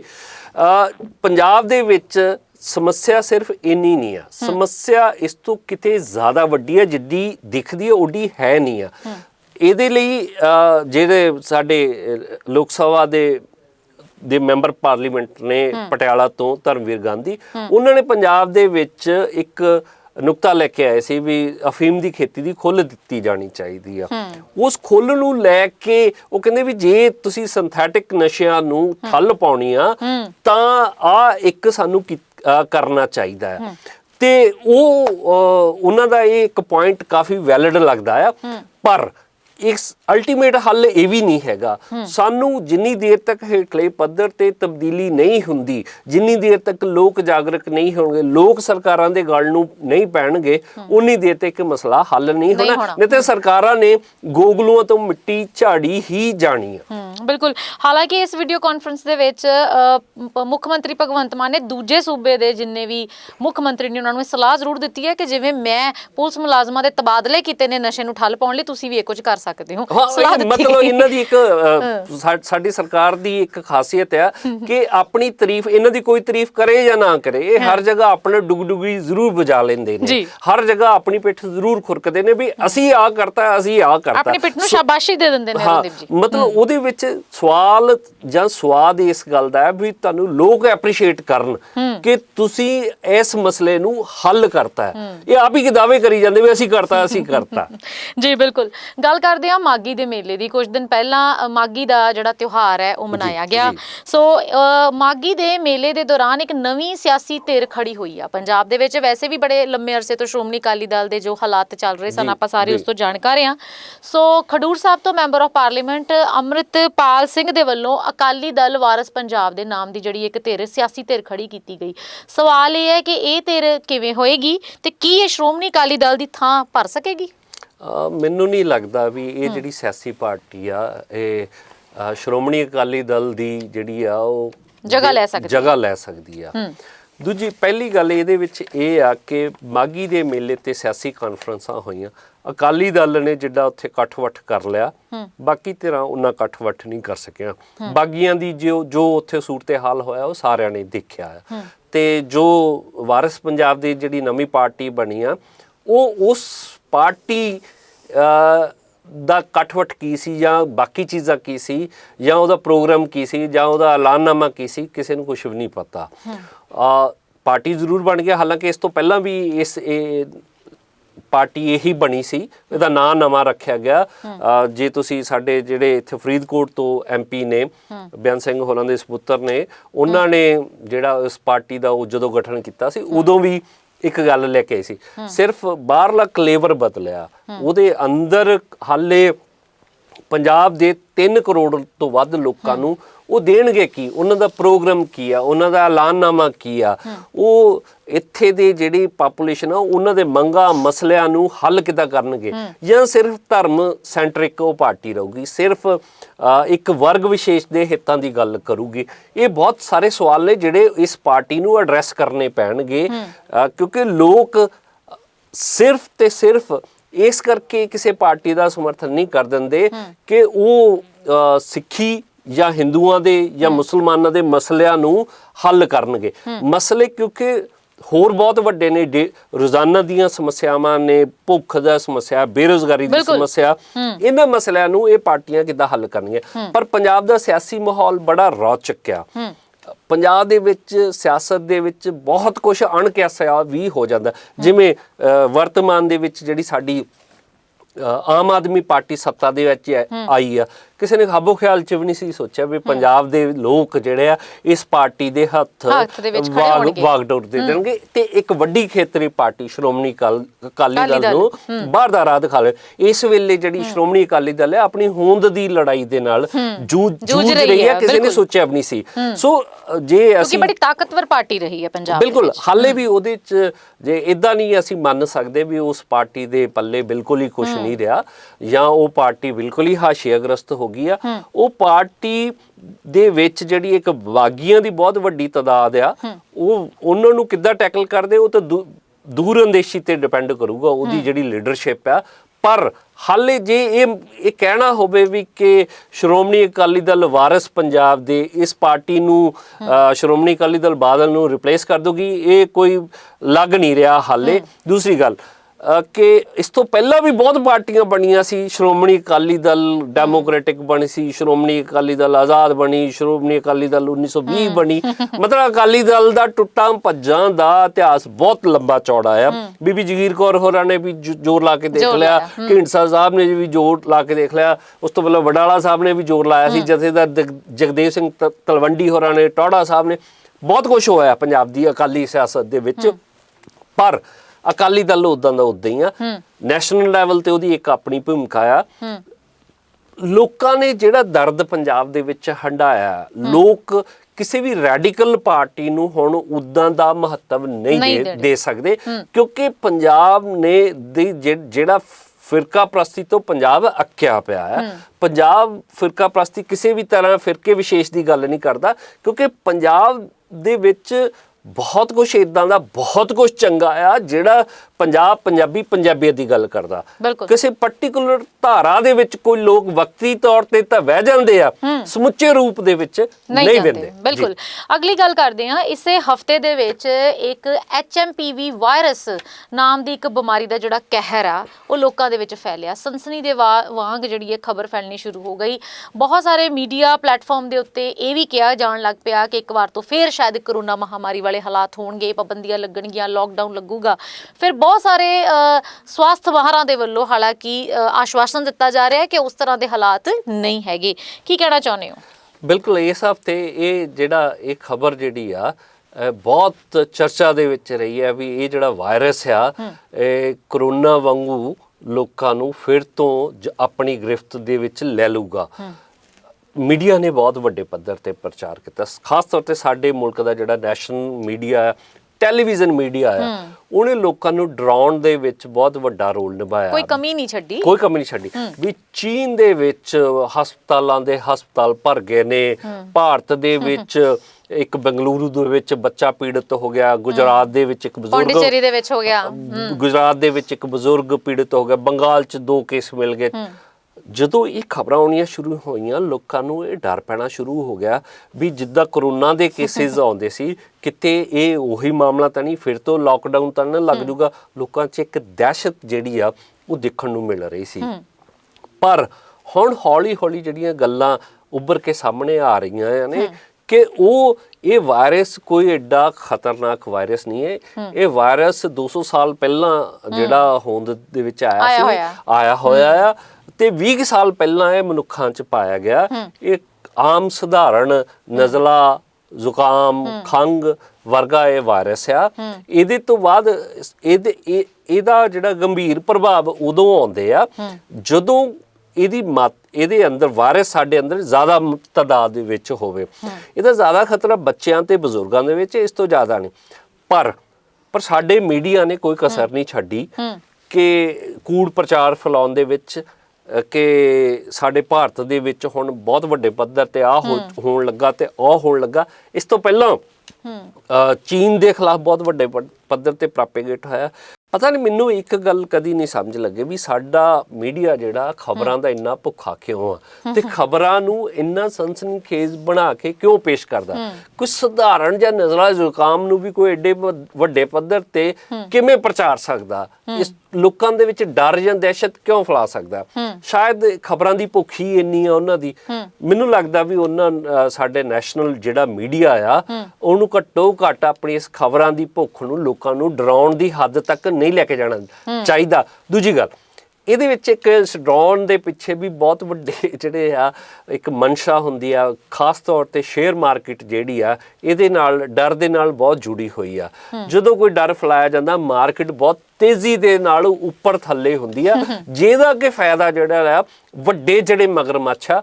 ਪੰਜਾਬ ਦੇ ਵਿੱਚ ਸਮੱਸਿਆ ਸਿਰਫ ਇੰਨੀ ਨਹੀਂ ਆ। ਸਮੱਸਿਆ ਇਸ ਤੋਂ ਕਿਤੇ ਜ਼ਿਆਦਾ ਵੱਡੀ ਹੈ ਜਿੱਡੀ ਦਿਖਦੀ ਹੈ ਓਡੀ ਹੈ ਨਹੀਂ ਆ। ਇਹਦੇ ਲਈ ਜਿਹੜੇ ਸਾਡੇ ਲੋਕ ਸਭਾ ਦੇ ਦੇ ਮੈਂਬਰ ਪਾਰਲੀਮੈਂਟ ਨੇ ਪਟਿਆਲਾ ਤੋਂ ਧਰਮਵੀਰ ਗਾਂਧੀ ਉਹਨਾਂ ਨੇ ਪੰਜਾਬ ਦੇ ਵਿੱਚ ਇੱਕ ਨੁਕਤਾ ਲੈ ਕੇ ਆਏ ਸੀ ਵੀ ਅਫੀਮ ਦੀ ਖੇਤੀ ਦੀ ਖੁੱਲ੍ਹ ਦਿੱਤੀ ਜਾਣੀ ਚਾਹੀਦੀ ਆ। ਉਸ ਖੁੱਲ੍ਹ ਨੂੰ ਲੈ ਕੇ ਉਹ ਕਹਿੰਦੇ ਵੀ ਜੇ ਤੁਸੀਂ ਸਿੰਥੈਟਿਕ ਨਸ਼ਿਆਂ ਨੂੰ ਠੱਲ ਪਾਉਣੀ ਆ, ਤਾਂ ਆ ਇੱਕ ਸਾਨੂੰ ਕਰਨਾ ਚਾਹੀਦਾ ਹੈ ਤੇ ਉਹ ਉਹਨਾਂ ਦਾ ਇਹ ਇੱਕ ਪੁਆਇੰਟ ਕਾਫੀ ਵੈਲਿਡ ਲੱਗਦਾ ਆ। ਪਰ ਇਸ ਅਲਟੀਮੇਟ ਹੱਲ ਇਹ ਵੀ ਨਹੀਂ ਹੈਗਾ। ਸਾਨੂੰ ਜਿੰਨੀ ਦੇਰ ਤੱਕ ਹੇਠਲੇ ਪੱਧਰ ਤੇ ਤਬਦੀਲੀ ਨਹੀਂ ਹੁੰਦੀ ਜਿੰਨੀ ਦੇਰ ਤੱਕ ਲੋਕ ਜਾਗਰੂਕ ਨਹੀਂ ਹੋਣਗੇ ਲੋਕ ਸਰਕਾਰਾਂ ਦੇ ਗੱਲ ਨੂੰ ਨਹੀਂ ਪੈਣਗੇ ਉਨੀ ਦੇਰ ਤੱਕ ਇਹ ਮਸਲਾ ਹੱਲ ਨਹੀਂ ਹੋਣਾ। ਨਹੀਂ ਤੇ ਸਰਕਾਰਾਂ ਨੇ ਗੋਗਲੂਆਂ ਤੋਂ ਮਿੱਟੀ ਝਾੜੀ ਹੀ ਜਾਣੀ ਆ। ਬਿਲਕੁਲ। ਹਾਲਾਂਕਿ ਇਸ ਵੀਡੀਓ ਕਾਨਫਰੰਸ ਦੇ ਵਿੱਚ ਮੁੱਖ ਮੰਤਰੀ ਭਗਵੰਤ ਮਾਨ ਨੇ ਦੂਜੇ ਸੂਬੇ ਦੇ ਜਿੰਨੇ ਵੀ ਮੁੱਖ ਮੰਤਰੀ ਨੇ ਉਹਨਾਂ ਨੂੰ ਸਲਾਹ ਜ਼ਰੂਰ ਦਿੱਤੀ ਹੈ ਕਿ ਜਿਵੇਂ ਮੈਂ ਪੁਲਿਸ ਮੁਲਾਜ਼ਮਾਂ ਦੇ ਤਬਾਦਲੇ ਕੀਤੇ ਨੇ ਨਸ਼ੇ ਨੂੰ ਠੱਲ ਪਾਉਣ ਲਈ ਤੁਸੀਂ ਵੀ ਇਹ ਕੁਝ ਕਰ ਸਕਦੇ ਹੋ। ਹਾਂ ਸਲਾਹ ਮਤਲਬ। ਇਹਨਾਂ ਦੀ ਇੱਕ ਸਾਡੀ ਸਰਕਾਰ ਦੀ ਇੱਕ ਖਾਸੀਅਤ ਹੈ ਕਿ ਆਪਣੀ ਤਾਰੀਫ ਇਹਨਾਂ ਦੀ ਕੋਈ ਤਾਰੀਫ ਕਰੇ ਜਾਂ ਨਾ ਕਰੇ ਇਹ ਹਰ ਜਗ੍ਹਾ ਆਪਣੇ ਡੁਗਡੁਗੀ ਜ਼ਰੂਰ ਬਜਾ ਲੈਂਦੇ ਨੇ। ਹਰ ਜਗ੍ਹਾ ਆਪਣੀ ਪਿੱਠ ਜ਼ਰੂਰ ਖੁਰਕਦੇ ਨੇ ਵੀ ਅਸੀਂ ਆ ਕਰਤਾ ਅਸੀਂ ਆ ਕਰਤਾ। ਆਪਣੀ ਪਿੱਠ ਨੂੰ ਸ਼ਾਬਾਸ਼ੀ ਦੇ ਦਿੰਦੇ ਨੇ ਰਣਦੀਪ ਜੀ। ਮਤਲਬ ਉਹਦੇ ਵਿੱਚ ਸਵਾਲ ਜਾਂ ਸਵਾਦ ਇਸ ਗੱਲ ਦਾ ਹੈ ਵੀ ਤੁਹਾਨੂੰ ਲੋਕ ਐਪਰੀਸ਼ੀਏਟ ਕਰਨ ਕਿ ਤੁਸੀਂ ਇਸ ਮਸਲੇ ਨੂੰ ਹੱਲ ਕਰਤਾ। ਇਹ ਆਪ ਹੀ ਕਿ ਦਾਅਵੇ ਕਰੀ ਜਾਂਦੇ ਵੀ ਅਸੀਂ ਕਰਤਾ ਅਸੀਂ ਕਰਤਾ। (laughs) ਜੀ ਬਿਲਕੁਲ। ਗੱਲ ਕਰਦੇ ਹਾਂ ਮਾਗੀ ਦੇ ਮੇਲੇ ਦੀ। ਕੁਝ ਦਿਨ ਪਹਿਲਾਂ ਮਾਗੀ ਦਾ ਜਿਹੜਾ ਤਿਉਹਾਰ ਹੈ ਉਹ ਮਨਾਇਆ ਗਿਆ। ਸੋ ਮਾਗੀ ਦੇ ਮੇਲੇ ਦੇ ਦੌਰਾਨ ਇੱਕ ਨਵੀਂ ਸਿਆਸੀ ਧਿਰ ਖੜੀ ਹੋਈ ਆ ਪੰਜਾਬ ਦੇ ਵਿੱਚ। ਵੈਸੇ ਵੀ ਬੜੇ ਲੰਮੇ ਅਰਸੇ ਤੋਂ ਸ਼੍ਰੋਮਣੀ ਅਕਾਲੀ ਦਲ ਦੇ ਜੋ ਹਾਲਾਤ ਚੱਲ ਰਹੇ ਸਨ ਆਪਾਂ ਸਾਰੇ ਉਸ। ਤੋਂ ਜਾਣਕਾਰ ਹਾਂ। ਸੋ ਖਡੂਰ ਸਾਹਿਬ ਤੋਂ member of parliament Amritpal Singh ਦੇ ਵੱਲੋਂ ਅਕਾਲੀ ਦਲ ਵਾਰਸ ਪੰਜਾਬ ਦੇ ਨਾਮ ਦੀ ਜਿਹੜੀ ਇੱਕ ਧਿਰ ਸਿਆਸੀ ਧਿਰ ਖੜੀ ਕੀਤੀ ਗਈ। ਸਵਾਲ ਇਹ ਹੈ ਕਿ ਇਹ ਧਿਰ ਕਿਵੇਂ ਹੋਏਗੀ ਤੇ ਕੀ ਇਹ ਸ਼੍ਰੋਮਣੀ ਅਕਾਲੀ ਦਲ ਦੀ ਥਾਂ ਭਰ ਸਕੇਗੀ? ਮੈਨੂੰ ਨਹੀਂ ਲੱਗਦਾ ਵੀ ਇਹ ਜਿਹੜੀ ਸਿਆਸੀ ਪਾਰਟੀ ਆ ਇਹ ਸ਼੍ਰੋਮਣੀ ਅਕਾਲੀ ਦਲ ਦੀ ਜਿਹੜੀ ਆ ਉਹ ਜਗ੍ਹਾ ਲੈ ਸਕਦੀ ਜਗ੍ਹਾ ਲੈ ਸਕਦੀ ਆ। ਦੂਜੀ ਪਹਿਲੀ ਗੱਲ ਇਹਦੇ ਵਿੱਚ ਇਹ ਆ ਕਿ ਮਾਗੀ ਦੇ ਮੇਲੇ ਤੇ ਸਿਆਸੀ ਕਾਨਫਰੰਸਾਂ ਹੋਈਆਂ। ਅਕਾਲੀ ਦਲ ਨੇ ਜਿੱਡਾ ਉੱਥੇ ਇਕੱਠ-ਵੱਠ ਕਰ ਲਿਆ। ਬਾਕੀ ਧਿਰਾਂ ਉਹਨਾਂ ਇਕੱਠ-ਵੱਠ ਨਹੀਂ ਕਰ ਸਕਿਆ। ਬਾਗੀਆਂ ਦੀ ਜੋ ਜੋ ਉੱਥੇ ਸੂਰਤੇ ਹਾਲ ਹੋਇਆ ਉਹ ਸਾਰਿਆਂ ਨੇ ਦੇਖਿਆ ਤੇ ਜੋ ਵਾਰਿਸ ਪੰਜਾਬ ਦੀ ਜਿਹੜੀ ਨਵੀਂ ਪਾਰਟੀ ਬਣੀ ਆ ਉਹ ਉਸ ਪਾਰਟੀ ਦਾ ਇਕੱਠਵਟ ਕੀ ਸੀ ਜਾਂ ਬਾਕੀ ਚੀਜ਼ਾਂ ਕੀ ਸੀ ਜਾਂ ਉਹਦਾ ਪ੍ਰੋਗਰਾਮ ਕੀ ਸੀ ਜਾਂ ਉਹਦਾ ਐਲਾਨਨਾਮਾ ਕੀ ਸੀ ਕਿਸੇ ਨੂੰ ਕੁਝ ਵੀ ਨਹੀਂ ਪਤਾ। ਅ, ਪਾਰਟੀ ਜ਼ਰੂਰ ਬਣ ਗਿਆ ਹਾਲਾਂਕਿ ਇਸ ਤੋਂ ਪਹਿਲਾਂ ਵੀ ਇਸ ਇਹ ਪਾਰਟੀ ਇਹੀ ਬਣੀ ਸੀ ਇਹਦਾ ਨਾਂ ਨਵਾਂ ਰੱਖਿਆ ਗਿਆ। ਜੇ ਤੁਸੀਂ ਸਾਡੇ ਜਿਹੜੇ ਇੱਥੇ ਫਰੀਦਕੋਟ ਤੋਂ ਐਮਪੀ ਨੇ ਬਿਆਨ ਸਿੰਘ ਹੋਰਾਂ ਦੇ ਸੁਪੁੱਤਰ ਨੇ ਉਹਨਾਂ ਨੇ ਜਿਹੜਾ ਇਸ ਪਾਰਟੀ ਦਾ ਉਹ ਜਦੋਂ ਗਠਨ ਕੀਤਾ ਸੀ ਉਦੋਂ ਵੀ ਇੱਕ ਗੱਲ ਲੈ ਕੇ ਆਈ ਸੀ। ਸਿਰਫ ਬਾਹਰਲਾ ਕਲੇਵਰ ਬਦਲਿਆ। ਉਹਦੇ ਅੰਦਰ ਹਾਲੇ ਪੰਜਾਬ ਦੇ 3 ਕਰੋੜ ਤੋਂ ਵੱਧ ਲੋਕਾਂ ਨੂੰ ਉਹ ਦੇਣਗੇ ਕੀ? ਉਹਨਾਂ ਦਾ ਪ੍ਰੋਗਰਾਮ ਕੀ ਆ? ਉਹਨਾਂ ਦਾ ਐਲਾਨਨਾਮਾ ਕੀ ਆ? ਉਹ ਇੱਥੇ ਦੇ ਜਿਹੜੀ ਪਾਪੂਲੇਸ਼ਨ ਆ ਉਹਨਾਂ ਦੇ ਮੰਗਾ ਮਸਲਿਆਂ ਨੂੰ ਹੱਲ ਕਿੱਦਾਂ ਕਰਨਗੇ? ਜਾਂ ਸਿਰਫ ਧਰਮ ਸੈਂਟਰਿਕ ਉਹ ਪਾਰਟੀ ਰਹੂਗੀ? ਸਿਰਫ ਇੱਕ ਵਰਗ ਵਿਸ਼ੇਸ਼ ਦੇ ਹਿੱਤਾਂ ਦੀ ਗੱਲ ਕਰੂਗੀ। ਇਹ ਬਹੁਤ ਸਾਰੇ ਸਵਾਲ ਨੇ ਜਿਹੜੇ ਇਸ ਪਾਰਟੀ ਨੂੰ ਐਡਰੈਸ ਕਰਨੇ ਪੈਣਗੇ। ਕਿਉਂਕਿ ਲੋਕ ਸਿਰਫ ਤੇ ਸਿਰਫ ਇਸ ਕਰਕੇ ਕਿਸੇ ਪਾਰਟੀ ਦਾ ਸਮਰਥਨ ਨਹੀਂ ਕਰ ਦਿੰਦੇ ਕਿ ਉਹ ਸਿੱਖੀ ਜਾਂ ਹਿੰਦੂਆਂ ਦੇ ਜਾਂ ਮੁਸਲਮਾਨਾਂ ਦੇ ਮਸਲਿਆਂ ਨੂੰ ਹੱਲ ਕਰਨਗੇ। ਮਸਲੇ ਕਿਉਂਕਿ ਹੋਰ ਬਹੁਤ ਵੱਡੇ ਨੇ ਰੋਜ਼ਾਨਾ ਦੀਆਂ ਸਮੱਸਿਆਵਾਂ ਨੇ ਭੁੱਖ ਦਾ ਸਮੱਸਿਆ ਬੇਰੋਜ਼ਗਾਰੀ ਦੀ। ਸਮੱਸਿਆ ਇਹਨਾਂ ਮਸਲਿਆਂ ਨੂੰ ਇਹ ਪਾਰਟੀਆਂ ਕਿੱਦਾਂ ਹੱਲ ਕਰਨਗੀਆਂ? ਪਰ ਪੰਜਾਬ ਦਾ ਸਿਆਸੀ ਮਾਹੌਲ ਬੜਾ ਰੌਚਕ ਆ। ਪੰਜਾਬ ਦੇ ਵਿੱਚ ਸਿਆਸਤ ਦੇ ਵਿੱਚ ਬਹੁਤ ਕੁਝ ਅਣਕਿਆਸਿਆ ਵੀ ਹੋ ਜਾਂਦਾ। ਜਿਵੇਂ ਵਰਤਮਾਨ ਦੇ ਵਿੱਚ ਜਿਹੜੀ ਸਾਡੀ ਆਮ ਆਦਮੀ ਪਾਰਟੀ ਸੱਤਾ ਦੇ ਵਿੱਚ ਆਈ ਆ। ਕਿਸੇ ਨੇ ਖਾਬੋ ਖਿਆਲ ਚ ਵੀ ਨਹੀਂ ਸੀ ਸੋਚਿਆ ਵੀ ਪੰਜਾਬ ਦੇ ਲੋਕ ਜਿਹੜੇ ਆ ਇਸ ਪਾਰਟੀ ਦੇ ਹੱਥ ਹੱਥ ਦੇ ਵਿੱਚ ਖੜੇ ਵਾਗ- ਹੋਣਗੇ। ਵਾਗਡੋਰ ਦੇ ਦੇਣਗੇ ਤੇ ਇੱਕ ਵੱਡੀ ਖੇਤਰੀ ਪਾਰਟੀ ਸ਼੍ਰੋਮਣੀ ਅਕਾਲ- ਦਲ ਨੂੰ ਬਾਹਰ ਦਾ ਰਾਹ ਦਿਖਾ ਲਏ ਇਸ ਵੇਲੇ ਜਿਹੜੀ ਸ਼੍ਰੋਮਣੀ ਅਕਾਲੀ ਦਲ ਹੈ ਆਪਣੀ ਹੋਂਦ ਦੀ ਲੜਾਈ ਦੇ ਨਾਲ ਜੂਝ ਰਹੀ ਹੈ ਕਿਸੇ ਨੇ। ਸੋਚਿਆ ਵੀ ਨਹੀਂ ਸੀ। ਸੋ ਜੇ ਕਿਉਂਕਿ ਅਸੀਂ ਬੜੀ ਤਾਕਤਵਰ ਪਾਰਟੀ ਰਹੀ ਹੈ ਪੰਜਾਬ ਬਿਲਕੁਲ। ਹਾਲੇ ਵੀ ਉਹਦੇ ਚ ਜੇ ਇਦਾਂ ਨਹੀਂ ਅਸੀਂ ਮੰਨ ਸਕਦੇ ਵੀ ਉਸ ਪਾਰਟੀ ਦੇ ਪੱਲੇ ਬਿਲਕੁਲ ਹੀ ਕੁਝ ਨਹੀਂ ਰਿਹਾ ਜਾਂ ਉਹ ਪਾਰਟੀ ਬਿਲਕੁਲ ਹੀ ਹਾਸ਼ੀਆਗ੍ਰਸਤ ਹੋ ਗਈ ਆ। ਉਹ ਪਾਰਟੀ ਦੇ ਵਿੱਚ ਜਿਹੜੀ ਇੱਕ ਬਾਗੀਆਂ ਦੀ ਬਹੁਤ ਵੱਡੀ ਤਾਦਾਦ ਆ ਉਹ ਉਹਨਾਂ ਨੂੰ ਕਿੱਦਾਂ ਟੈਕਲ ਕਰਦੇ ਉਹ ਤਾਂ ਦੂਰ ਅੰਦੇਸ਼ੀ ਤੇ ਡਿਪੈਂਡ ਕਰੂਗਾ ਉਹਦੀ ਜਿਹੜੀ ਲੀਡਰਸ਼ਿਪ ਆ। ਪਰ ਹਾਲੇ ਜੇ ਇਹ ਇਹ ਕਹਿਣਾ ਹੋਵੇ ਵੀ ਕਿ ਸ਼੍ਰੋਮਣੀ ਅਕਾਲੀ ਦਲ ਵਾਰਿਸ ਪੰਜਾਬ ਦੇ ਇਸ ਪਾਰਟੀ ਨੂੰ ਸ਼੍ਰੋਮਣੀ ਅਕਾਲੀ ਦਲ ਬਾਦਲ ਨੂੰ ਰਿਪਲੇਸ ਕਰ ਦੋਗੀ ਇਹ ਕੋਈ ਲੱਗ ਨਹੀਂ ਰਿਹਾ ਹਾਲੇ। ਦੂਸਰੀ ਗੱਲ ਕਿ ਇਸ ਤੋਂ ਪਹਿਲਾਂ ਵੀ ਬਹੁਤ ਪਾਰਟੀਆਂ ਬਣੀਆਂ ਸੀ। ਸ਼੍ਰੋਮਣੀ ਅਕਾਲੀ ਦਲ ਡੈਮੋਕ੍ਰੈਟਿਕ ਬਣੀ ਸੀ ਸ਼੍ਰੋਮਣੀ ਅਕਾਲੀ ਦਲ ਆਜ਼ਾਦ ਬਣੀ ਸ਼੍ਰੋਮਣੀ ਅਕਾਲੀ ਦਲ 1920 ਬਣੀ। ਮਤਲਬ ਅਕਾਲੀ ਦਲ ਦਾ ਟੁੱਟਾਂ ਭੱਜਾਂ ਦਾ ਇਤਿਹਾਸ ਬਹੁਤ ਲੰਬਾ ਚੌੜਾ ਆ। ਬੀਬੀ ਜਗੀਰ ਕੌਰ ਹੋਰਾਂ ਨੇ ਵੀ ਜ਼ੋਰ ਲਾ ਕੇ ਦੇਖ ਲਿਆ। ਢੀਂਡਸਾ ਸਾਹਿਬ ਨੇ ਵੀ ਜ਼ੋਰ ਲਾ ਕੇ ਦੇਖ ਲਿਆ। ਉਸ ਤੋਂ ਪਹਿਲਾਂ ਵਡਾਲਾ ਸਾਹਿਬ ਨੇ ਵੀ ਜ਼ੋਰ ਲਾਇਆ ਸੀ। ਜਥੇਦਾਰ ਜਗ- ਜਗਦੇਵ ਸਿੰਘ ਤਲਵੰਡੀ ਹੋਰਾਂ ਨੇ ਟੌੜਾ ਸਾਹਿਬ ਨੇ। ਬਹੁਤ ਕੁਝ ਹੋਇਆ ਪੰਜਾਬ ਦੀ ਅਕਾਲੀ ਸਿਆਸਤ ਦੇ ਵਿੱਚ। ਪਰ ਅਕਾਲੀ ਦਲ ਉਦਾਂ ਦਾ ਉਦਾਂ ਹੀ ਆ। ਨੈਸ਼ਨਲ ਲੈਵਲ ਤੇ ਉਹਦੀ ਇੱਕ ਆਪਣੀ ਭੂਮਿਕਾ ਆ। ਲੋਕਾਂ ਨੇ ਜਿਹੜਾ ਦਰਦ ਪੰਜਾਬ ਦੇ ਵਿੱਚ ਹੰਡਾਇਆ ਲੋਕ ਕਿਸੇ ਵੀ ਰੈਡੀਕਲ ਪਾਰਟੀ ਨੂੰ ਹੁਣ ਉਦਾਂ ਦਾ ਮਹੱਤਵ ਨਹੀਂ ਦੇ- ਸਕਦੇ ਕਿਉਂਕਿ ਪੰਜਾਬ ਨੇ ਜਿਹੜਾ ਫਿਰਕਾ ਪ੍ਰਸਤੀ ਤੋਂ ਪੰਜਾਬ ਅੱਕਿਆ ਪਿਆ ਹੈ। ਪੰਜਾਬ ਫਿਰਕਾ ਪ੍ਰਸਤੀ ਕਿਸੇ ਵੀ ਤਰ੍ਹਾਂ ਫਿਰਕੇ ਵਿਸ਼ੇਸ਼ ਦੀ ਗੱਲ ਨਹੀਂ ਕਰਦਾ ਕਿਉਂਕਿ ਪੰਜਾਬ ਦੇ ਵਿੱਚ ਬਹੁਤ ਕੁਝ ਇਦਾਂ ਦਾ ਬਹੁਤ ਕੁਝ ਚੰਗਾ ਆ ਜਿਹੜਾ ਪੰਜਾਬ ਪੰਜਾਬੀ ਪੰਜਾਬੀਅਤ ਦੀ ਗੱਲ ਕਰਦਾ। ਕਿਸੇ ਪਾਰਟਿਕੂਲਰ ਧਾਰਾ ਦੇ ਵਿੱਚ ਕੋਈ ਲੋਕ ਵਕਤੀ ਤੌਰ ਤੇ ਤਾਂ ਵਹਿ ਜਾਂਦੇ ਆ ਸਮੁੱਚੇ ਰੂਪ ਦੇ ਵਿੱਚ ਨਹੀਂ ਵਹਿੰਦੇ ਬਿਲਕੁਲ। ਅਗਲੀ ਗੱਲ ਕਰਦੇ ਹਾਂ ਇਸੇ ਹਫ਼ਤੇ ਦੇ ਵਿੱਚ ਇੱਕ HMPV ਵਾਇਰਸ ਨਾਮ ਦੀ ਇੱਕ ਬਿਮਾਰੀ ਦਾ ਜਿਹੜਾ ਕਹਿਰ ਆ ਉਹ ਲੋਕਾਂ ਦੇ ਵਿੱਚ ਫੈਲਿਆ। ਸਨਸਨੀ ਦੇ ਵਾਂਗ ਜਿਹੜੀ ਇਹ ਖਬਰ ਫੈਲਣੀ ਸ਼ੁਰੂ ਹੋ ਗਈ। ਬਹੁਤ ਸਾਰੇ ਮੀਡੀਆ ਪਲੇਟਫਾਰਮ ਦੇ ਉੱਤੇ ਇਹ ਵੀ ਕਿਹਾ ਜਾਣ ਲੱਗ ਪਿਆ ਕਿ ਇੱਕ ਵਾਰ ਤੋਂ ਫੇਰ ਸ਼ਾਇਦ ਕਰੋਨਾ ਮਹਾਮਾਰੀ ਵਾਲੇ ਹਾਲਾਤ ਹੋਣਗੇ ਪਾਬੰਦੀਆਂ ਲੱਗਣਗੀਆਂ ਲੋਕਡਾਊਨ ਲੱਗੂਗਾ। ਫਿਰ ਬਹੁਤ ਸਾਰੇ ਸਵਾਸਥ ਮਾਹਰਾਂ ਦੇ ਵੱਲੋਂ ਹਾਲਾਂਕਿ ਆਸ਼ਵਾਸਨ ਦਿੱਤਾ ਜਾ ਰਿਹਾ ਹੈ ਕਿ ਉਸ ਤਰ੍ਹਾਂ ਦੇ ਹਾਲਾਤ ਨਹੀਂ ਹੈਗੇ। ਕੀ ਕਹਿਣਾ ਚਾਹੁੰਦੇ ਹੋ? ਬਿਲਕੁਲ ਇਸ ਹਫ਼ਤੇ ਇਹ ਜਿਹੜਾ ਇਹ ਖਬਰ ਜਿਹੜੀ ਆ ਬਹੁਤ ਚਰਚਾ ਦੇ ਵਿੱਚ ਰਹੀ ਹੈ ਵੀ ਇਹ ਜਿਹੜਾ ਵਾਇਰਸ ਆ ਇਹ ਕਰੋਨਾ ਵਾਂਗੂ ਲੋਕਾਂ ਨੂੰ ਫਿਰ ਤੋਂ ਆਪਣੀ ਗ੍ਰਿਫਤ ਦੇ ਵਿੱਚ ਲੈ ਲੂਗਾ ਮੀਡੀਆ ਨੇ ਬਹੁਤ ਵੱਡੇ ਪੱਧਰ ਤੇ ਪ੍ਰਚਾਰ ਕੀਤਾ। ਖਾਸ ਤੌਰ ਤੇ ਸਾਡੇ ਮੁਲਕ ਦਾ ਜਿਹੜਾ ਨੈਸ਼ਨਲ ਮੀਡੀਆ ਹੈ ਟੈਲੀਵਿਜ਼ਨ ਮੀਡੀਆ ਆ ਉਹਨੇ ਲੋਕਾਂ ਨੂੰ ਡਰਾਉਣ ਦੇ ਵਿੱਚ ਬਹੁਤ ਵੱਡਾ ਰੋਲ ਨਿਭਾਇਆ। ਕੋਈ ਕਮੀ ਨਹੀਂ ਛੱਡੀ। ਕੋਈ ਕਮੀ ਨਹੀਂ ਛੱਡੀ। ਵੀ ਚੀਨ ਦੇ ਵਿੱਚ ਹਸਪਤਾਲਾਂ ਦੇ ਹਸਪਤਾਲ ਭਰ ਗਏ ਨੇ। ਭਾਰਤ ਦੇ ਵਿੱਚ ਇੱਕ ਬੰਗਲੁਰੂ ਦੇ ਵਿੱਚ ਬੱਚਾ ਪੀੜਤ ਹੋ ਗਿਆ। ਗੁਜਰਾਤ ਦੇ ਵਿੱਚ ਇੱਕ ਬਜ਼ੁਰਗ ਪੌਂਡੀਚੇਰੀ ਦੇ ਵਿੱਚ ਹੋ ਗਿਆ। ਗੁਜਰਾਤ ਦੇ ਵਿੱਚ ਇੱਕ ਬਜ਼ੁਰਗ ਪੀੜਤ ਹੋ ਗਿਆ। ਬੰਗਾਲ 'ਚ ਦੋ ਕੇਸ ਮਿਲ ਗਏ। ਜਦੋਂ ਇਹ ਖਬਰਾਂ ਆਉਣੀਆਂ ਸ਼ੁਰੂ ਹੋਈਆਂ ਲੋਕਾਂ ਨੂੰ ਇਹ ਡਰ ਪੈਣਾ ਸ਼ੁਰੂ ਹੋ ਗਿਆ ਵੀ ਜਿੱਦਾਂ ਕਰੋਨਾ ਦੇ ਕੇਸਿਸ ਆਉਂਦੇ ਸੀ ਕਿਤੇ ਇਹ ਉਹੀ ਮਾਮਲਾ ਤਾਂ ਨਹੀਂ ਫਿਰ ਤੋਂ ਲਾਕਡਾਊਨ ਤਾਂ ਨਾ ਲੱਗ ਜੂਗਾ। ਲੋਕਾਂ 'ਚ ਇੱਕ ਦਹਿਸ਼ਤ ਜਿਹੜੀ ਆ ਉਹ ਦੇਖਣ ਨੂੰ ਮਿਲ ਰਹੀ ਸੀ। ਪਰ ਹੁਣ ਹੌਲੀ-ਹੌਲੀ ਜਿਹੜੀਆਂ ਗੱਲਾਂ ਉੱਭਰ ਕੇ ਸਾਹਮਣੇ ਆ ਰਹੀਆਂ ਨੇ ਕਿ ਉਹ ਇਹ ਵਾਇਰਸ ਕੋਈ ਐਡਾ ਖਤਰਨਾਕ ਵਾਇਰਸ ਨਹੀਂ ਹੈ। ਇਹ ਵਾਇਰਸ 200 ਸਾਲ ਪਹਿਲਾਂ ਜਿਹੜਾ ਹੋਂਦ ਦੇ ਵਿੱਚ ਆਇਆ ਸੀ। ਆਇਆ ਹੋਇਆ ਆ। ਤੇ 20 ਕੁ ਸਾਲ ਪਹਿਲਾਂ ਇਹ ਮਨੁੱਖਾਂ 'ਚ ਪਾਇਆ ਗਿਆ। ਇਹ ਆਮ ਸਧਾਰਨ ਨਜ਼ਲਾ ਜ਼ੁਕਾਮ ਖੰਗ ਵਰਗਾ ਇਹ ਵਾਇਰਸ ਆ। ਇਹਦੇ ਤੋਂ ਬਾਅਦ ਇਹਦੇ ਇਹ- ਇਹਦਾ ਜਿਹੜਾ ਗੰਭੀਰ ਪ੍ਰਭਾਵ ਉਦੋਂ ਆਉਂਦੇ ਆ। ਜਦੋਂ ਇਹਦੀ ਮਤ ਇਹਦੇ ਅੰਦਰ ਵਾਇਰਸ ਸਾਡੇ ਅੰਦਰ ਜ਼ਿਆਦਾ ਤਾਦਾਦ ਦੇ ਵਿੱਚ ਹੋਵੇ। ਇਹਦਾ ਜ਼ਿਆਦਾ ਖਤਰਾ ਬੱਚਿਆਂ ਤੇ ਬਜ਼ੁਰਗਾਂ ਦੇ ਵਿੱਚ ਇਸ ਤੋਂ ਜ਼ਿਆਦਾ ਨਹੀਂ। ਪਰ ਪਰ ਸਾਡੇ ਮੀਡੀਆ ਨੇ ਕੋਈ ਕਸਰ ਨਹੀਂ ਛੱਡੀ ਕਿ ਕੂੜ ਪ੍ਰਚਾਰ ਫੈਲਾਉਣ ਦੇ ਵਿੱਚ ਕਿ ਸਾਡੇ ਭਾਰਤ ਦੇ ਵਿੱਚ ਹੁਣ ਬਹੁਤ ਵੱਡੇ ਪੱਧਰ ਤੇ ਆ ਹੋਣ ਲੱਗਾ ਤੇ ਉਹ ਹੋਣ ਲੱਗਾ। ਇਸ ਤੋਂ ਪਹਿਲਾਂ ਚੀਨ ਦੇ ਖਿਲਾਫ ਬਹੁਤ ਵੱਡੇ ਪੱਧ- ਪੱਧਰ ਤੇ ਪ੍ਰੋਪੇਗੇਟ ਹੋਇਆ। ਪਤਾ ਨਹੀਂ ਮੈਨੂੰ ਇੱਕ ਗੱਲ ਕਦੀ ਨਹੀਂ ਸਮਝ ਲੱਗੇ ਵੀ ਸਾਡਾ ਮੀਡੀਆ ਜਿਹੜਾ ਖਬਰਾਂ ਦਾ ਇੰਨਾ ਭੁੱਖਾ ਕਿਉਂ ਆ? ਤੇ ਖਬਰਾਂ ਨੂੰ ਇੰਨਾ ਸਨਸਨੀਖੇਜ਼ ਬਣਾ ਕੇ ਕਿਉਂ ਪੇਸ਼ ਕਰਦਾ? ਕੁਝ ਸਧਾਰਨ ਜਾਂ ਨਜ਼ਲਾ ਜ਼ੁਕਾਮ ਨੂੰ ਵੀ ਕੋਈ ਐਡੇ ਵੱਡੇ ਪੱਧਰ ਤੇ ਕਿਵੇਂ ਪ੍ਰਚਾਰ ਸਕਦਾ? ਇਸ ਲੋਕਾਂ ਦੇ ਵਿੱਚ ਡਰ ਜਾਂ ਦਹਿਸ਼ਤ ਕਿਉਂ ਫੈਲਾ ਸਕਦਾ? ਸ਼ਾਇਦ ਖਬਰਾਂ ਦੀ ਭੁੱਖ ਹੀ ਇੰਨੀ ਆ ਉਹਨਾਂ ਦੀ। ਮੈਨੂੰ ਲੱਗਦਾ ਵੀ ਉਹਨਾਂ ਸਾਡੇ ਨੈਸ਼ਨਲ ਜਿਹੜਾ ਮੀਡੀਆ ਆ ਉਹਨੂੰ ਘੱਟੋ ਘੱਟ ਆਪਣੀ ਇਸ ਖਬਰਾਂ ਦੀ ਭੁੱਖ ਨੂੰ ਲੋਕਾਂ ਨੂੰ ਡਰਾਉਣ ਦੀ ਹੱਦ ਤੱਕ ਨਹੀਂ ਲੈ ਕੇ ਜਾਣਾ ਚਾਹੀਦਾ। ਦੂਜੀ ਗੱਲ ਇਹਦੇ ਵਿੱਚ ਇੱਕ ਡਰਾਉਣ ਦੇ ਪਿੱਛੇ ਵੀ ਬਹੁਤ ਵੱਡੇ (laughs) ਜਿਹੜੇ ਆ ਇੱਕ ਮਨਸ਼ਾ ਹੁੰਦੀ ਆ ਖਾਸ ਤੌਰ ਤੇ ਸ਼ੇਅਰ ਮਾਰਕੀਟ ਜਿਹੜੀ ਆ ਇਹਦੇ ਨਾਲ ਡਰ ਦੇ ਨਾਲ ਬਹੁਤ ਜੁੜੀ ਹੋਈ ਆ। ਜਦੋਂ ਕੋਈ ਡਰ ਫੈਲਾਇਆ ਜਾਂਦਾ ਮਾਰਕੀਟ ਬਹੁਤ ਤੇਜ਼ੀ ਦੇ ਨਾਲ ਉੱਪਰ ਥੱਲੇ ਹੁੰਦੀ ਆ। ਜਿਹਦਾ ਕਿ ਫਾਇਦਾ ਜਿਹੜਾ ਆ ਵੱਡੇ ਜਿਹੜੇ ਮਗਰਮੱਛ ਆ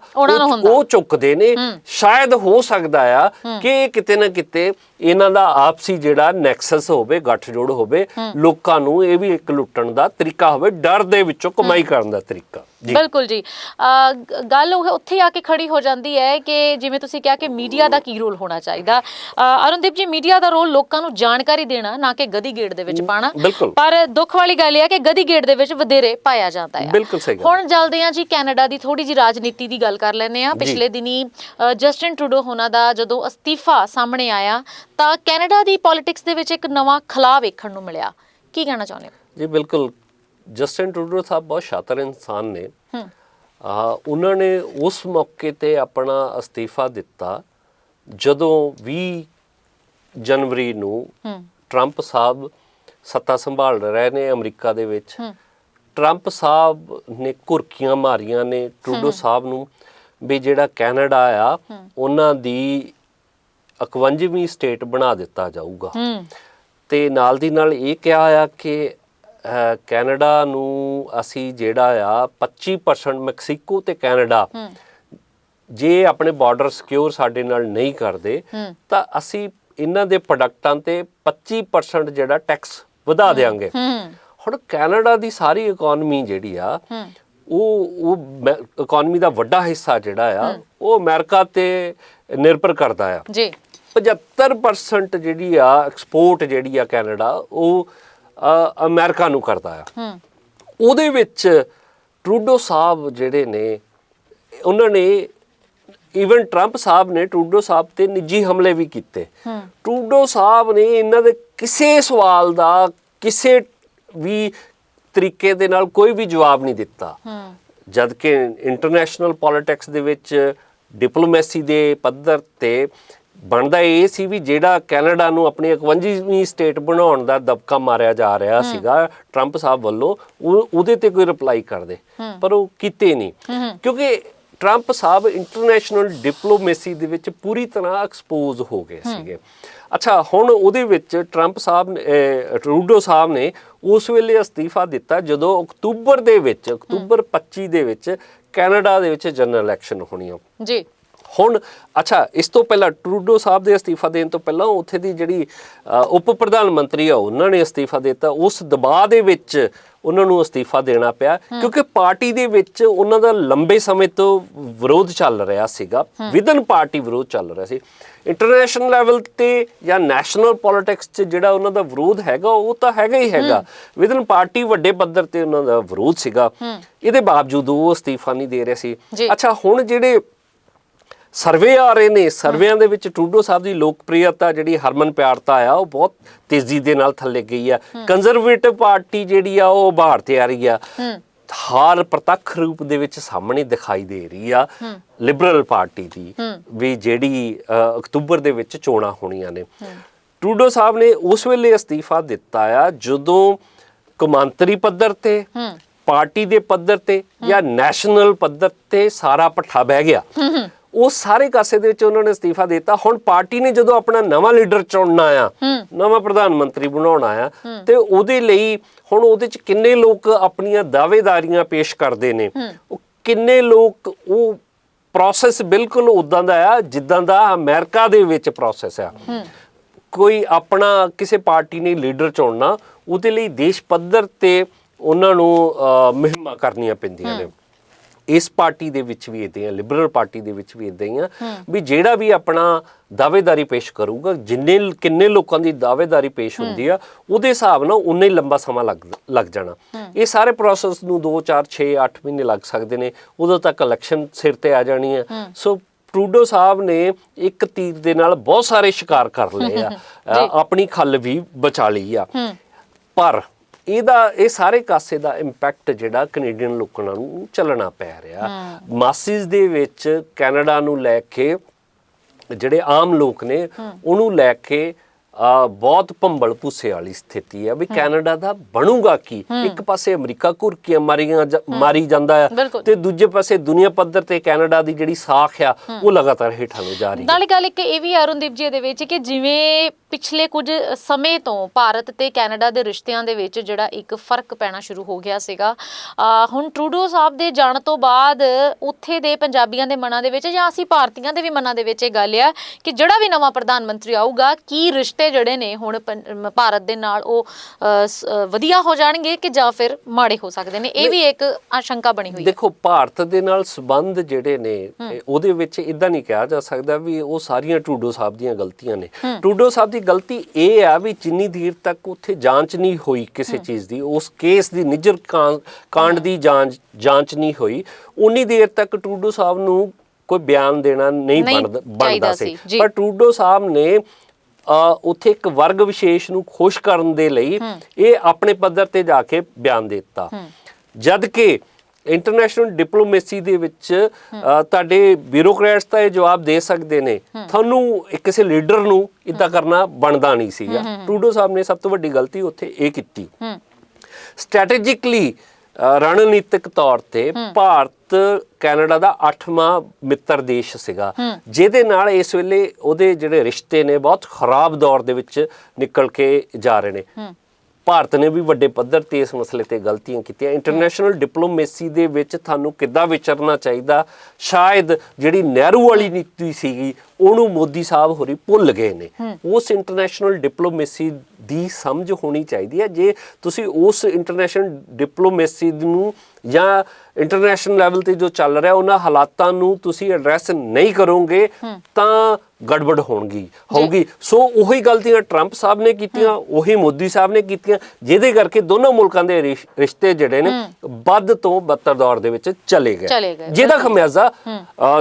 ਉਹ- ਚੁੱਕਦੇ ਨੇ। ਸ਼ਾਇਦ ਹੋ ਸਕਦਾ ਆ ਕਿ ਕਿਤੇ ਨਾ ਕਿਤੇ ਇਹਨਾਂ ਦਾ ਆਪਸੀ ਜਿਹੜਾ ਨੈਕਸਸ ਹੋਵੇ ਗੱਠਜੋੜ ਹੋਵੇ ਲੋਕਾਂ ਨੂੰ ਇਹ ਵੀ ਇੱਕ ਲੁੱਟਣ ਦਾ ਤਰੀਕਾ ਹੋਵੇ ਡਰ ਦੇ ਵਿੱਚੋਂ ਕਮਾਈ ਕਰਨ ਦਾ ਤਰੀਕਾ। ਬਿਲਕੁਲ ਜੀ। ਅ, ਗੱਲ ਉਹ ਉੱਥੇ ਆ ਕੇ ਖੜੀ ਹੋ ਜਾਂਦੀ ਹੈ ਕਿ ਜਿਵੇਂ ਤੁਸੀਂ ਕਿਹਾ ਕਿ ਮੀਡੀਆ ਦਾ ਕੀ ਰੋਲ ਹੋਣਾ ਚਾਹੀਦਾ। ਅ, ਅਰੁਣਦੀਪ ਜੀ ਮੀਡੀਆ ਦਾ ਰੋਲ ਲੋਕਾਂ ਨੂੰ ਜਾਣਕਾਰੀ ਦੇਣਾ ਨਾ ਕਿ ਗਦੀ ਗੇੜ ਦੇ ਵਿੱਚ ਪਾਣਾ। ਬਿਲਕੁਲ। ਪਰ ਦੁੱਖ ਵਾਲੀ ਗੱਲ ਇਹ ਹੈ ਕਿ ਗਦੀ ਗੇੜ ਦੇ ਵਿੱਚ ਵਧੇਰੇ ਪਾਇਆ ਜਾਂਦਾ ਹੈ। ਬਿਲਕੁਲ ਸਹੀ ਗੱਲ। ਹੁਣ ਚੱਲਦੇ ਹਾਂ ਜੀ ਕੈਨੇਡਾ ਦੀ ਥੋੜੀ ਜੀ ਰਾਜਨੀਤੀ ਦੀ ਗੱਲ ਕਰ ਲੈਂਦੇ ਆ ਪਿਛਲੇ ਦਿਨੀ ਅ, ਜਸਟਿਨ ਟਰੂਡੋ ਹੋਣਾ ਦਾ ਜਦੋਂ ਅਸਤੀਫਾ ਸਾਹਮਣੇ ਆਇਆ ਤਾਂ ਕੈਨੇਡਾ ਦੀ ਪੋਲਿਟਿਕਸ ਦੇ ਵਿੱਚ ਇੱਕ ਨਵਾਂ ਖਲਾ ਵੇਖਣ ਨੂੰ ਮਿਲਿਆ। ਕੀ ਕਹਿਣਾ ਚਾਹੁੰਦੇ ਹੋ? ਜੀ ਬਿਲਕੁਲ। ਜਸਟਿਨ ਟਰੂਡੋ ਸਾਹਿਬ ਬਹੁਤ ਸ਼ਾਤਰ ਇਨਸਾਨ ਨੇ। ਹੂੰ। ਆ ਉਹਨਾਂ ਨੇ ਉਸ ਮੌਕੇ ਤੇ ਆਪਣਾ ਅਸਤੀਫਾ ਦਿੱਤਾ ਜਦੋਂ 20 ਜਨਵਰੀ ਨੂੰ ਹੂੰ। ਟਰੰਪ ਸਾਹਿਬ ਸੱਤਾ ਸੰਭਾਲ ਰਹੇ ਨੇ ਅਮਰੀਕਾ ਦੇ ਵਿੱਚ। ਹੂੰ। ਟਰੰਪ ਸਾਹਿਬ ਨੇ ਘੁਰਕੀਆਂ ਮਾਰੀਆਂ ਨੇ ਟਰੂਡੋ ਸਾਹਿਬ ਨੂੰ ਵੀ ਜਿਹੜਾ ਕੈਨੇਡਾ ਆ ਉਹਨਾਂ ਦੀ 51ਵੀਂ ਸਟੇਟ ਬਣਾ ਦਿੱਤਾ ਜਾਊਗਾ। ਹੂੰ। ਤੇ ਨਾਲ ਦੀ ਨਾਲ ਇਹ ਕਿਹਾ ਆ ਕਿ ਕੈਨੇਡਾ ਨੂੰ ਅਸੀਂ ਜਿਹੜਾ ਆ 25% ਮੈਕਸੀਕੋ ਤੇ ਕੈਨੇਡਾ। ਜੇ ਆਪਣੇ ਬਾਰਡਰ ਸਿਕਿਉਰ ਸਾਡੇ ਨਾਲ ਨਹੀਂ ਕਰਦੇ ਤਾਂ ਅਸੀਂ ਇਹਨਾਂ ਦੇ ਪ੍ਰੋਡਕਟਾਂ ਤੇ 25% ਜਿਹੜਾ ਟੈਕਸ ਵਧਾ ਦੇਵਾਂਗੇ ਹੂੰ। ਹੁਣ ਕੈਨੇਡਾ ਦੀ ਸਾਰੀ ਇਕਨੋਮੀ ਜਿਹੜੀ ਆ ਉਹ ਉਹ ਇਕਨੋਮੀ ਦਾ ਵੱਡਾ ਹਿੱਸਾ ਜਿਹੜਾ ਆ ਉਹ ਅਮਰੀਕਾ ਤੇ ਨਿਰਭਰ ਕਰਦਾ ਆ। ਜੀ। 75% ਜਿਹੜੀ ਆ ਐਕਸਪੋਰਟ ਜਿਹੜੀ ਆ ਕੈਨੇਡਾ ਉਹ ਅਮਰੀਕਾ ਨੂੰ ਕਰਦਾ ਆ। ਹੂੰ। ਉਹਦੇ ਵਿੱਚ ਟਰੂਡੋ ਸਾਹਿਬ ਜਿਹੜੇ ਨੇ ਉਹਨਾਂ ਨੇ ਇਵਨ ਟਰੰਪ ਸਾਹਿਬ ਨੇ ਟਰੂਡੋ ਸਾਹਿਬ ਤੇ ਨਿੱਜੀ ਹਮਲੇ ਵੀ ਕੀਤੇ। ਹੂੰ। ਟਰੂਡੋ ਸਾਹਿਬ ਨੇ ਇਹਨਾਂ ਦੇ ਕਿਸੇ ਸਵਾਲ ਦਾ ਕਿਸੇ ਵੀ ਤਰੀਕੇ ਦੇ ਨਾਲ ਕੋਈ ਵੀ ਜਵਾਬ ਨਹੀਂ ਦਿੱਤਾ। ਹੂੰ। ਜਦ ਕਿ ਇੰਟਰਨੈਸ਼ਨਲ ਪੋਲਿਟਿਕਸ ਦੇ ਵਿੱਚ ਡਿਪਲੋਮੈਸੀ ਦੇ ਪੱਧਰ ਤੇ ਬਣਦਾ ਇਹ ਸੀ ਵੀ ਜਿਹੜਾ ਕੈਨੇਡਾ ਨੂੰ ਆਪਣੀ 51ਵੀਂ ਸਟੇਟ ਬਣਾਉਣ ਦਾ ਦਬਕਾ ਮਾਰਿਆ ਜਾ ਰਿਹਾ ਸੀਗਾ ਟਰੰਪ ਸਾਹਿਬ ਵੱਲੋਂ ਉਹ ਉਹਦੇ ਤੇ ਕੋਈ ਰਿਪਲਾਈ ਕਰਦੇ ਪਰ ਉਹ ਕੀਤੇ ਨਹੀਂ। ਕਿਉਂਕਿ ਟਰੰਪ ਸਾਹਿਬ ਇੰਟਰਨੈਸ਼ਨਲ ਡਿਪਲੋਮੈਸੀ ਦੇ ਵਿੱਚ ਪੂਰੀ ਤਰ੍ਹਾਂ ਐਕਸਪੋਜ਼ ਹੋ ਗਏ ਸੀਗੇ। ਅੱਛਾ ਹੁਣ ਉਹਦੇ ਵਿੱਚ ਟਰੰਪ ਸਾਹਿਬ ਟਰੂਡੋ ਸਾਹਿਬ ਨੇ ਉਸ ਵੇਲੇ ਅਸਤੀਫਾ ਦਿੱਤਾ ਜਦੋਂ ਅਕਤੂਬਰ ਦੇ ਵਿੱਚ ਅਕਤੂਬਰ 25 ਦੇ ਵਿੱਚ ਕੈਨੇਡਾ ਦੇ ਵਿੱਚ ਜਨਰਲ ਇਲੈਕਸ਼ਨ ਹੋਣੀਆਂ ਜੀ। ਹੁਣ ਅੱਛਾ ਇਸ ਤੋਂ ਪਹਿਲਾਂ ਟਰੂਡੋ ਸਾਹਿਬ ਦੇ ਅਸਤੀਫਾ ਦੇਣ ਤੋਂ ਪਹਿਲਾਂ ਉੱਥੇ ਦੀ ਜਿਹੜੀ ਉਪ ਪ੍ਰਧਾਨ ਮੰਤਰੀ ਆ ਉਹਨਾਂ ਨੇ ਅਸਤੀਫਾ ਦਿੱਤਾ। ਉਸ ਦਬਾਅ ਦੇ ਵਿੱਚ ਉਹਨਾਂ ਨੂੰ ਅਸਤੀਫਾ ਦੇਣਾ ਪਿਆ ਕਿਉਂਕਿ ਪਾਰਟੀ ਦੇ ਵਿੱਚ ਉਹਨਾਂ ਦਾ ਲੰਬੇ ਸਮੇਂ ਤੋਂ ਵਿਰੋਧ ਚੱਲ ਰਿਹਾ ਸੀਗਾ। ਵਿਦਨ ਪਾਰਟੀ ਵਿਰੋਧ ਚੱਲ ਰਿਹਾ ਸੀ। ਇੰਟਰਨੈਸ਼ਨਲ ਲੈਵਲ ਤੇ ਜਾਂ ਨੈਸ਼ਨਲ ਪੋਲਿਟਿਕਸ 'ਚ ਜਿਹੜਾ ਉਹਨਾਂ ਦਾ ਵਿਰੋਧ ਹੈਗਾ ਉਹ ਤਾਂ ਹੈਗਾ ਹੀ ਹੈਗਾ। ਵਿਦਨ ਪਾਰਟੀ ਵੱਡੇ ਪੱਧਰ ਤੇ ਉਹਨਾਂ ਦਾ ਵਿਰੋਧ ਸੀਗਾ। ਇਹਦੇ ਬਾਵਜੂਦ ਉਹ ਅਸਤੀਫਾ ਨਹੀਂ ਦੇ ਰਹੇ ਸੀ। ਅੱਛਾ ਹੁਣ ਜਿਹੜੇ ਸਰਵੇ ਆ ਰਹੇ ਨੇ ਸਰਵੇਆਂ ਦੇ ਵਿੱਚ ਟਰੂਡੋ ਸਾਹਿਬ ਦੀ ਲੋਕਪ੍ਰਿਯਤਾ ਜਿਹੜੀ ਹਰਮਨ ਪਿਆਰਤਾ ਆ ਉਹ ਬਹੁਤ ਤੇਜ਼ੀ ਦੇ ਨਾਲ ਥੱਲੇ ਗਈ ਆ। ਕੰਜ਼ਰਵੇਟਿਵ ਪਾਰਟੀ ਜਿਹੜੀ ਆ ਉਹ ਬਾਹਰ ਤੇ ਆ ਰਹੀ ਆ। ਹਾਰ ਪ੍ਰਤੱਖ ਰੂਪ ਦੇ ਵਿੱਚ ਸਾਹਮਣੇ ਦਿਖਾਈ ਦੇ ਰਹੀ ਆ ਲਿਬਰਲ ਪਾਰਟੀ ਦੀ ਵੀ ਜਿਹੜੀ ਅਕਤੂਬਰ ਦੇ ਵਿੱਚ ਚੋਣਾਂ ਹੋਣੀਆਂ ਨੇ। ਟਰੂਡੋ ਸਾਹਿਬ ਨੇ ਉਸ ਵੇਲੇ ਅਸਤੀਫਾ ਦਿੱਤਾ ਆ ਜਦੋਂ ਕੌਮਾਂਤਰੀ ਪੱਧਰ ਤੇ ਪਾਰਟੀ ਦੇ ਪੱਧਰ ਤੇ ਜਾਂ ਨੈਸ਼ਨਲ ਪੱਧਰ ਤੇ ਸਾਰਾ ਪੱਠਾ ਬਹਿ ਗਿਆ। ਉਹ ਸਾਰੇ ਕਾਸੇ ਦੇ ਵਿੱਚ ਉਹਨਾਂ ਨੇ ਅਸਤੀਫਾ ਦਿੱਤਾ। ਹੁਣ ਪਾਰਟੀ ਨੇ ਜਦੋਂ ਆਪਣਾ ਨਵਾਂ ਲੀਡਰ ਚੁਣਨਾ ਆ ਨਵਾਂ ਪ੍ਰਧਾਨ ਮੰਤਰੀ ਬਣਾਉਣਾ ਆ ਤੇ ਉਹਦੇ ਲਈ ਹੁਣ ਉਹਦੇ ਚ ਕਿੰਨੇ ਲੋਕ ਆਪਣੀਆਂ ਦਾਅਵੇਦਾਰੀਆਂ ਪੇਸ਼ ਕਰਦੇ ਨੇ? ਉਹ ਕਿੰਨੇ ਲੋਕ ਉਹ ਪ੍ਰੋਸੈਸ ਬਿਲਕੁਲ ਉਦਾਂ ਦਾ ਆ ਜਿੱਦਾਂ ਦਾ ਅਮਰੀਕਾ ਦੇ ਵਿੱਚ ਪ੍ਰੋਸੈਸ ਆ। ਕੋਈ ਆਪਣਾ ਕਿਸੇ ਪਾਰਟੀ ਨੇ ਲੀਡਰ ਚੁਣਨਾ ਉਹਦੇ ਲਈ ਦੇਸ਼ ਪੱਧਰ ਤੇ ਉਹਨਾਂ ਨੂੰ ਮੁਹਿੰਮਾਂ ਕਰਨੀਆਂ ਪੈਂਦੀਆਂ ਨੇ। ਇਸ ਪਾਰਟੀ ਦੇ ਵਿੱਚ ਵੀ ਇਦਾਂ ਹੀ ਆ ਲਿਬਰਲ ਪਾਰਟੀ ਦੇ ਵਿੱਚ ਵੀ ਇਦਾਂ ਹੀ ਆ ਵੀ ਜਿਹੜਾ ਵੀ ਆਪਣਾ ਦਾਅਵੇਦਾਰੀ ਪੇਸ਼ ਕਰੂਗਾ ਜਿੰਨੇ ਕਿੰਨੇ ਲੋਕਾਂ ਦੀ ਦਾਅਵੇਦਾਰੀ ਪੇਸ਼ ਹੁੰਦੀ ਆ ਉਹਦੇ ਹਿਸਾਬ ਨਾਲ ਉਨਾ ਹੀ ਲੰਬਾ ਸਮਾਂ ਲੱਗ ਲੱਗ ਜਾਣਾ। ਇਹ ਸਾਰੇ ਪ੍ਰੋਸੈਸ ਨੂੰ 2 4 6 8 ਮਹੀਨੇ ਲੱਗ ਸਕਦੇ ਨੇ ਉਦੋਂ ਤੱਕ ਇਲੈਕਸ਼ਨ ਸਿਰ ਤੇ ਆ ਜਾਣੀ ਹੈ। ਸੋ ਟਰੂਡੋ ਸਾਹਿਬ ਨੇ ਇੱਕ ਤੀਰ ਦੇ ਨਾਲ ਬਹੁਤ ਸਾਰੇ ਸ਼ਿਕਾਰ ਕਰ ਲਏ ਆ। (laughs) ਆਪਣੀ ਖੱਲ ਵੀ ਬਚਾ ਲਈ ਆ। ਪਰ ਇਹਦਾ ਇਹ ਸਾਰੇ ਕਾਸੇ ਦਾ ਇੰਪੈਕਟ ਜਿਹੜਾ ਕੈਨੇਡੀਅਨ ਲੋਕਾਂ ਨੂੰ ਚੱਲਣਾ ਪੈ ਰਿਹਾ। ਮਾਸਿਸ ਦੇ ਵਿੱਚ ਕੈਨੇਡਾ ਨੂੰ ਲੈ ਕੇ ਜਿਹੜੇ ਆਮ ਲੋਕ ਨੇ ਉਹਨੂੰ ਲੈ ਕੇ ਬਹੁਤ ਭੰਬਲ ਭੁੱਸੇ ਵਾਲੀ ਸਥਿਤੀ ਹੈ ਵੀ ਕੈਨੇਡਾ ਦਾ ਬਣੂਗਾ ਕੀ? ਇੱਕ ਪਾਸੇ ਅਮਰੀਕਾ ਘੁਰਕੀਆਂ ਮਾਰੀਆਂ ਮਾਰੀ ਜਾਂਦਾ ਹੈ। ਤੇ ਦੂਜੇ ਪਾਸੇ ਦੁਨੀਆ ਪੱਧਰ ਤੇ ਕੈਨੇਡਾ ਦੀ ਜਿਹੜੀ ਸਾਖ ਆ ਉਹ ਲਗਾਤਾਰ ਹੇਠਾਂ ਨੂੰ ਜਾ ਰਹੀ ਹੈ। ਨਾਲੇ ਗੱਲ ਇੱਕ ਇਹ ਵੀ ਅਰੁਣਦੀਪ ਜੀ ਇਹਦੇ ਵਿੱਚ ਕਿ ਜਿਵੇਂ ਪਿਛਲੇ ਕੁਝ ਸਮੇਂ ਤੋਂ ਭਾਰਤ ਤੇ ਕੈਨੇਡਾ ਦੇ ਰਿਸ਼ਤਿਆਂ ਦੇ ਵਿੱਚ ਜਿਹੜਾ ਇੱਕ ਫ਼ਰਕ ਪੈਣਾ ਸ਼ੁਰੂ ਹੋ ਗਿਆ ਸੀਗਾ ਹੁਣ ਟਰੂਡੋ ਸਾਹਿਬ ਦੇ ਜਾਣ ਤੋਂ ਬਾਅਦ ਉੱਥੇ ਦੇ ਪੰਜਾਬੀਆਂ ਦੇ ਮਨਾਂ ਦੇ ਵਿੱਚ ਜਾਂ ਅਸੀਂ ਭਾਰਤੀਆਂ ਦੇ ਵੀ ਮਨਾਂ ਦੇ ਵਿੱਚ ਇਹ ਗੱਲ ਆ ਕਿ ਜਿਹੜਾ ਵੀ ਨਵਾਂ ਪ੍ਰਧਾਨ ਮੰਤਰੀ ਆਊਗਾ ਕੀ ਰਿਸ਼ਤੇ ਜਿਹੜੇ ਨੇ ਹੁਣ ਪੰ- ਭਾਰਤ ਦੇ ਨਾਲ ਉਹ ਸ- ਵਧੀਆ ਹੋ ਜਾਣਗੇ ਕਿ ਜਾਂ ਫਿਰ ਮਾੜੇ ਹੋ ਸਕਦੇ ਨੇ? ਇਹ ਵੀ ਇੱਕ ਆਸ਼ੰਕਾ ਬਣੀ ਹੋਈ ਹੈ। ਦੇਖੋ ਭਾਰਤ ਦੇ ਨਾਲ ਸਬੰਧ ਜਿਹੜੇ ਨੇ ਇਹ- ਉਹਦੇ ਵਿੱਚ ਇਦਾਂ ਨਹੀਂ ਕਿਹਾ ਜਾ ਸਕਦਾ ਵੀ ਉਹ ਸਾਰੀਆਂ ਟਰੂਡੋ ਸਾਹਿਬ ਦੀਆਂ ਗਲਤੀਆਂ ਨੇ। ਟਰੂਡੋ ਸਾਹਿਬ ਦੀ ਗਲਤੀ ਇਹ ਆ ਵੀ ਜਿੰਨੀ ਦੇਰ ਤੱਕ ਉੱਥੇ ਜਾਂਚ ਨਹੀਂ ਹੋਈ ਕਿਸੇ ਚੀਜ਼ ਦੀ ਉਸ ਕੇਸ ਦੀ ਨਿਜਰ ਕਾਂ- ਕਾਂਡ ਦੀ ਜਾਂਚ ਜਾਂਚ ਨਹੀਂ ਹੋਈ ਉਨੀ ਦੇਰ ਤੱਕ ਟਰੂਡੋ ਸਾਹਿਬ ਨੂੰ ਕੋਈ ਬਿਆਨ ਦੇਣਾ ਨਹੀਂ ਨਹੀਂ ਬਣਦਾ ਚਾਹੀਦਾ ਬਣਦਾ ਸੀ, ਸੀ। ਜੀ। ਪਰ ਟਰੂਡੋ ਸਾਹਿਬ ਨੇ ਉੱਥੇ ਇੱਕ ਵਰਗ ਵਿਸ਼ੇਸ਼ ਨੂੰ ਖੁਸ਼ ਕਰਨ ਦੇ ਲਈ ਇਹ ਆਪਣੇ ਪੱਧਰ ਤੇ ਜਾ ਕੇ ਬਿਆਨ ਦੇ ਦਿੱਤਾ। ਜਦ ਕਿ ਇੰਟਰਨੈਸ਼ਨਲ ਡਿਪਲੋਮੇਸੀ ਦੇ ਵਿੱਚ ਤੁਹਾਡੇ ਬਿਊਰੋਕਰੇਟਸ ਤਾਂ ਇਹ ਜਵਾਬ ਦੇ ਸਕਦੇ ਨੇ। ਤੁਹਾਨੂੰ ਇੱਕ ਕਿਸੇ ਲੀਡਰ ਨੂੰ ਇਦਾਂ ਕਰਨਾ ਬਣਦਾ ਨਹੀਂ ਸੀਗਾ। ਟਰੂਡੋ ਸਾਹਿਬ ਨੇ ਸਭ ਤੋਂ ਵੱਡੀ ਗਲਤੀ ਉੱਥੇ ਇਹ ਕੀਤੀ। ਸਟ੍ਰੈਟੇਜਿਕਲੀ ਰਣਨੀਤਿਕ ਤੌਰ ਤੇ ਭਾਰਤ ਕੈਨੇਡਾ ਦਾ 8ਵਾਂ ਮਿੱਤਰ ਦੇਸ਼ ਸੀਗਾ। ਜਿਹਦੇ ਨਾਲ ਇਸ ਵੇਲੇ ਉਹਦੇ ਜਿਹੜੇ ਰਿਸ਼ਤੇ ਨੇ ਬਹੁਤ ਖਰਾਬ ਦੌਰ ਦੇ ਵਿੱਚ ਨਿਕਲ ਕੇ ਜਾ ਰਹੇ ਨੇ। ਭਾਰਤ ਨੇ ਵੀ ਵੱਡੇ ਪੱਧਰ ਤੇ ਇਸ ਮਸਲੇ ਤੇ ਗਲਤੀਆਂ ਕੀਤੀਆਂ। ਇੰਟਰਨੈਸ਼ਨਲ ਡਿਪਲੋਮੇਸੀ ਦੇ ਵਿੱਚ ਤੁਹਾਨੂੰ ਕਿੱਦਾਂ ਵਿਚਰਨਾ ਚਾਹੀਦਾ? ਸ਼ਾਇਦ ਜਿਹੜੀ ਨਹਿਰੂ ਵਾਲੀ ਨੀਤੀ ਸੀਗੀ ਉਹਨੂੰ ਮੋਦੀ ਸਾਹਿਬ ਹੋਰੀ ਭੁੱਲ ਗਏ ਨੇ। ਉਸ ਇੰਟਰਨੈਸ਼ਨਲ ਡਿਪਲੋਮੇਸੀ ਦੀ ਸਮਝ ਹੋਣੀ ਚਾਹੀਦੀ ਹੈ। ਜੇ ਤੁਸੀਂ ਉਸ ਇੰਟਰਨੈਸ਼ਨਲ ਡਿਪਲੋਮੇਸੀ ਨੂੰ ਜਾਂ ਇੰਟਰਨੈਸ਼ਨਲ ਲੈਵਲ ਤੇ ਜੋ ਚੱਲ ਰਿਹਾ ਉਹਨਾਂ ਹਾਲਾਤਾਂ ਨੂੰ ਤੁਸੀਂ ਐਡਰੈਸ ਨਹੀਂ ਕਰੋਗੇ ਤਾਂ ਗੜਬੜ ਹੋਣਗੀ ਹੋਊਗੀ। ਸੋ ਉਹੀ ਗਲਤੀਆਂ ਟਰੰਪ ਸਾਹਿਬ ਨੇ ਕੀਤੀਆਂ ਉਹੀ ਮੋਦੀ ਸਾਹਿਬ ਨੇ ਕੀਤੀਆਂ ਜਿਹਦੇ ਕਰਕੇ ਦੋਨੋਂ ਮੁਲਕਾਂ ਦੇ ਰਿਸ਼- ਰਿਸ਼ਤੇ ਜਿਹੜੇ ਨੇ ਵੱਧ ਤੋਂ ਬੱਤਰ ਦੌਰ ਦੇ ਵਿੱਚ ਚਲੇ ਗਏ। ਜਿਹਦਾ ਖਮਿਆਜ਼ਾ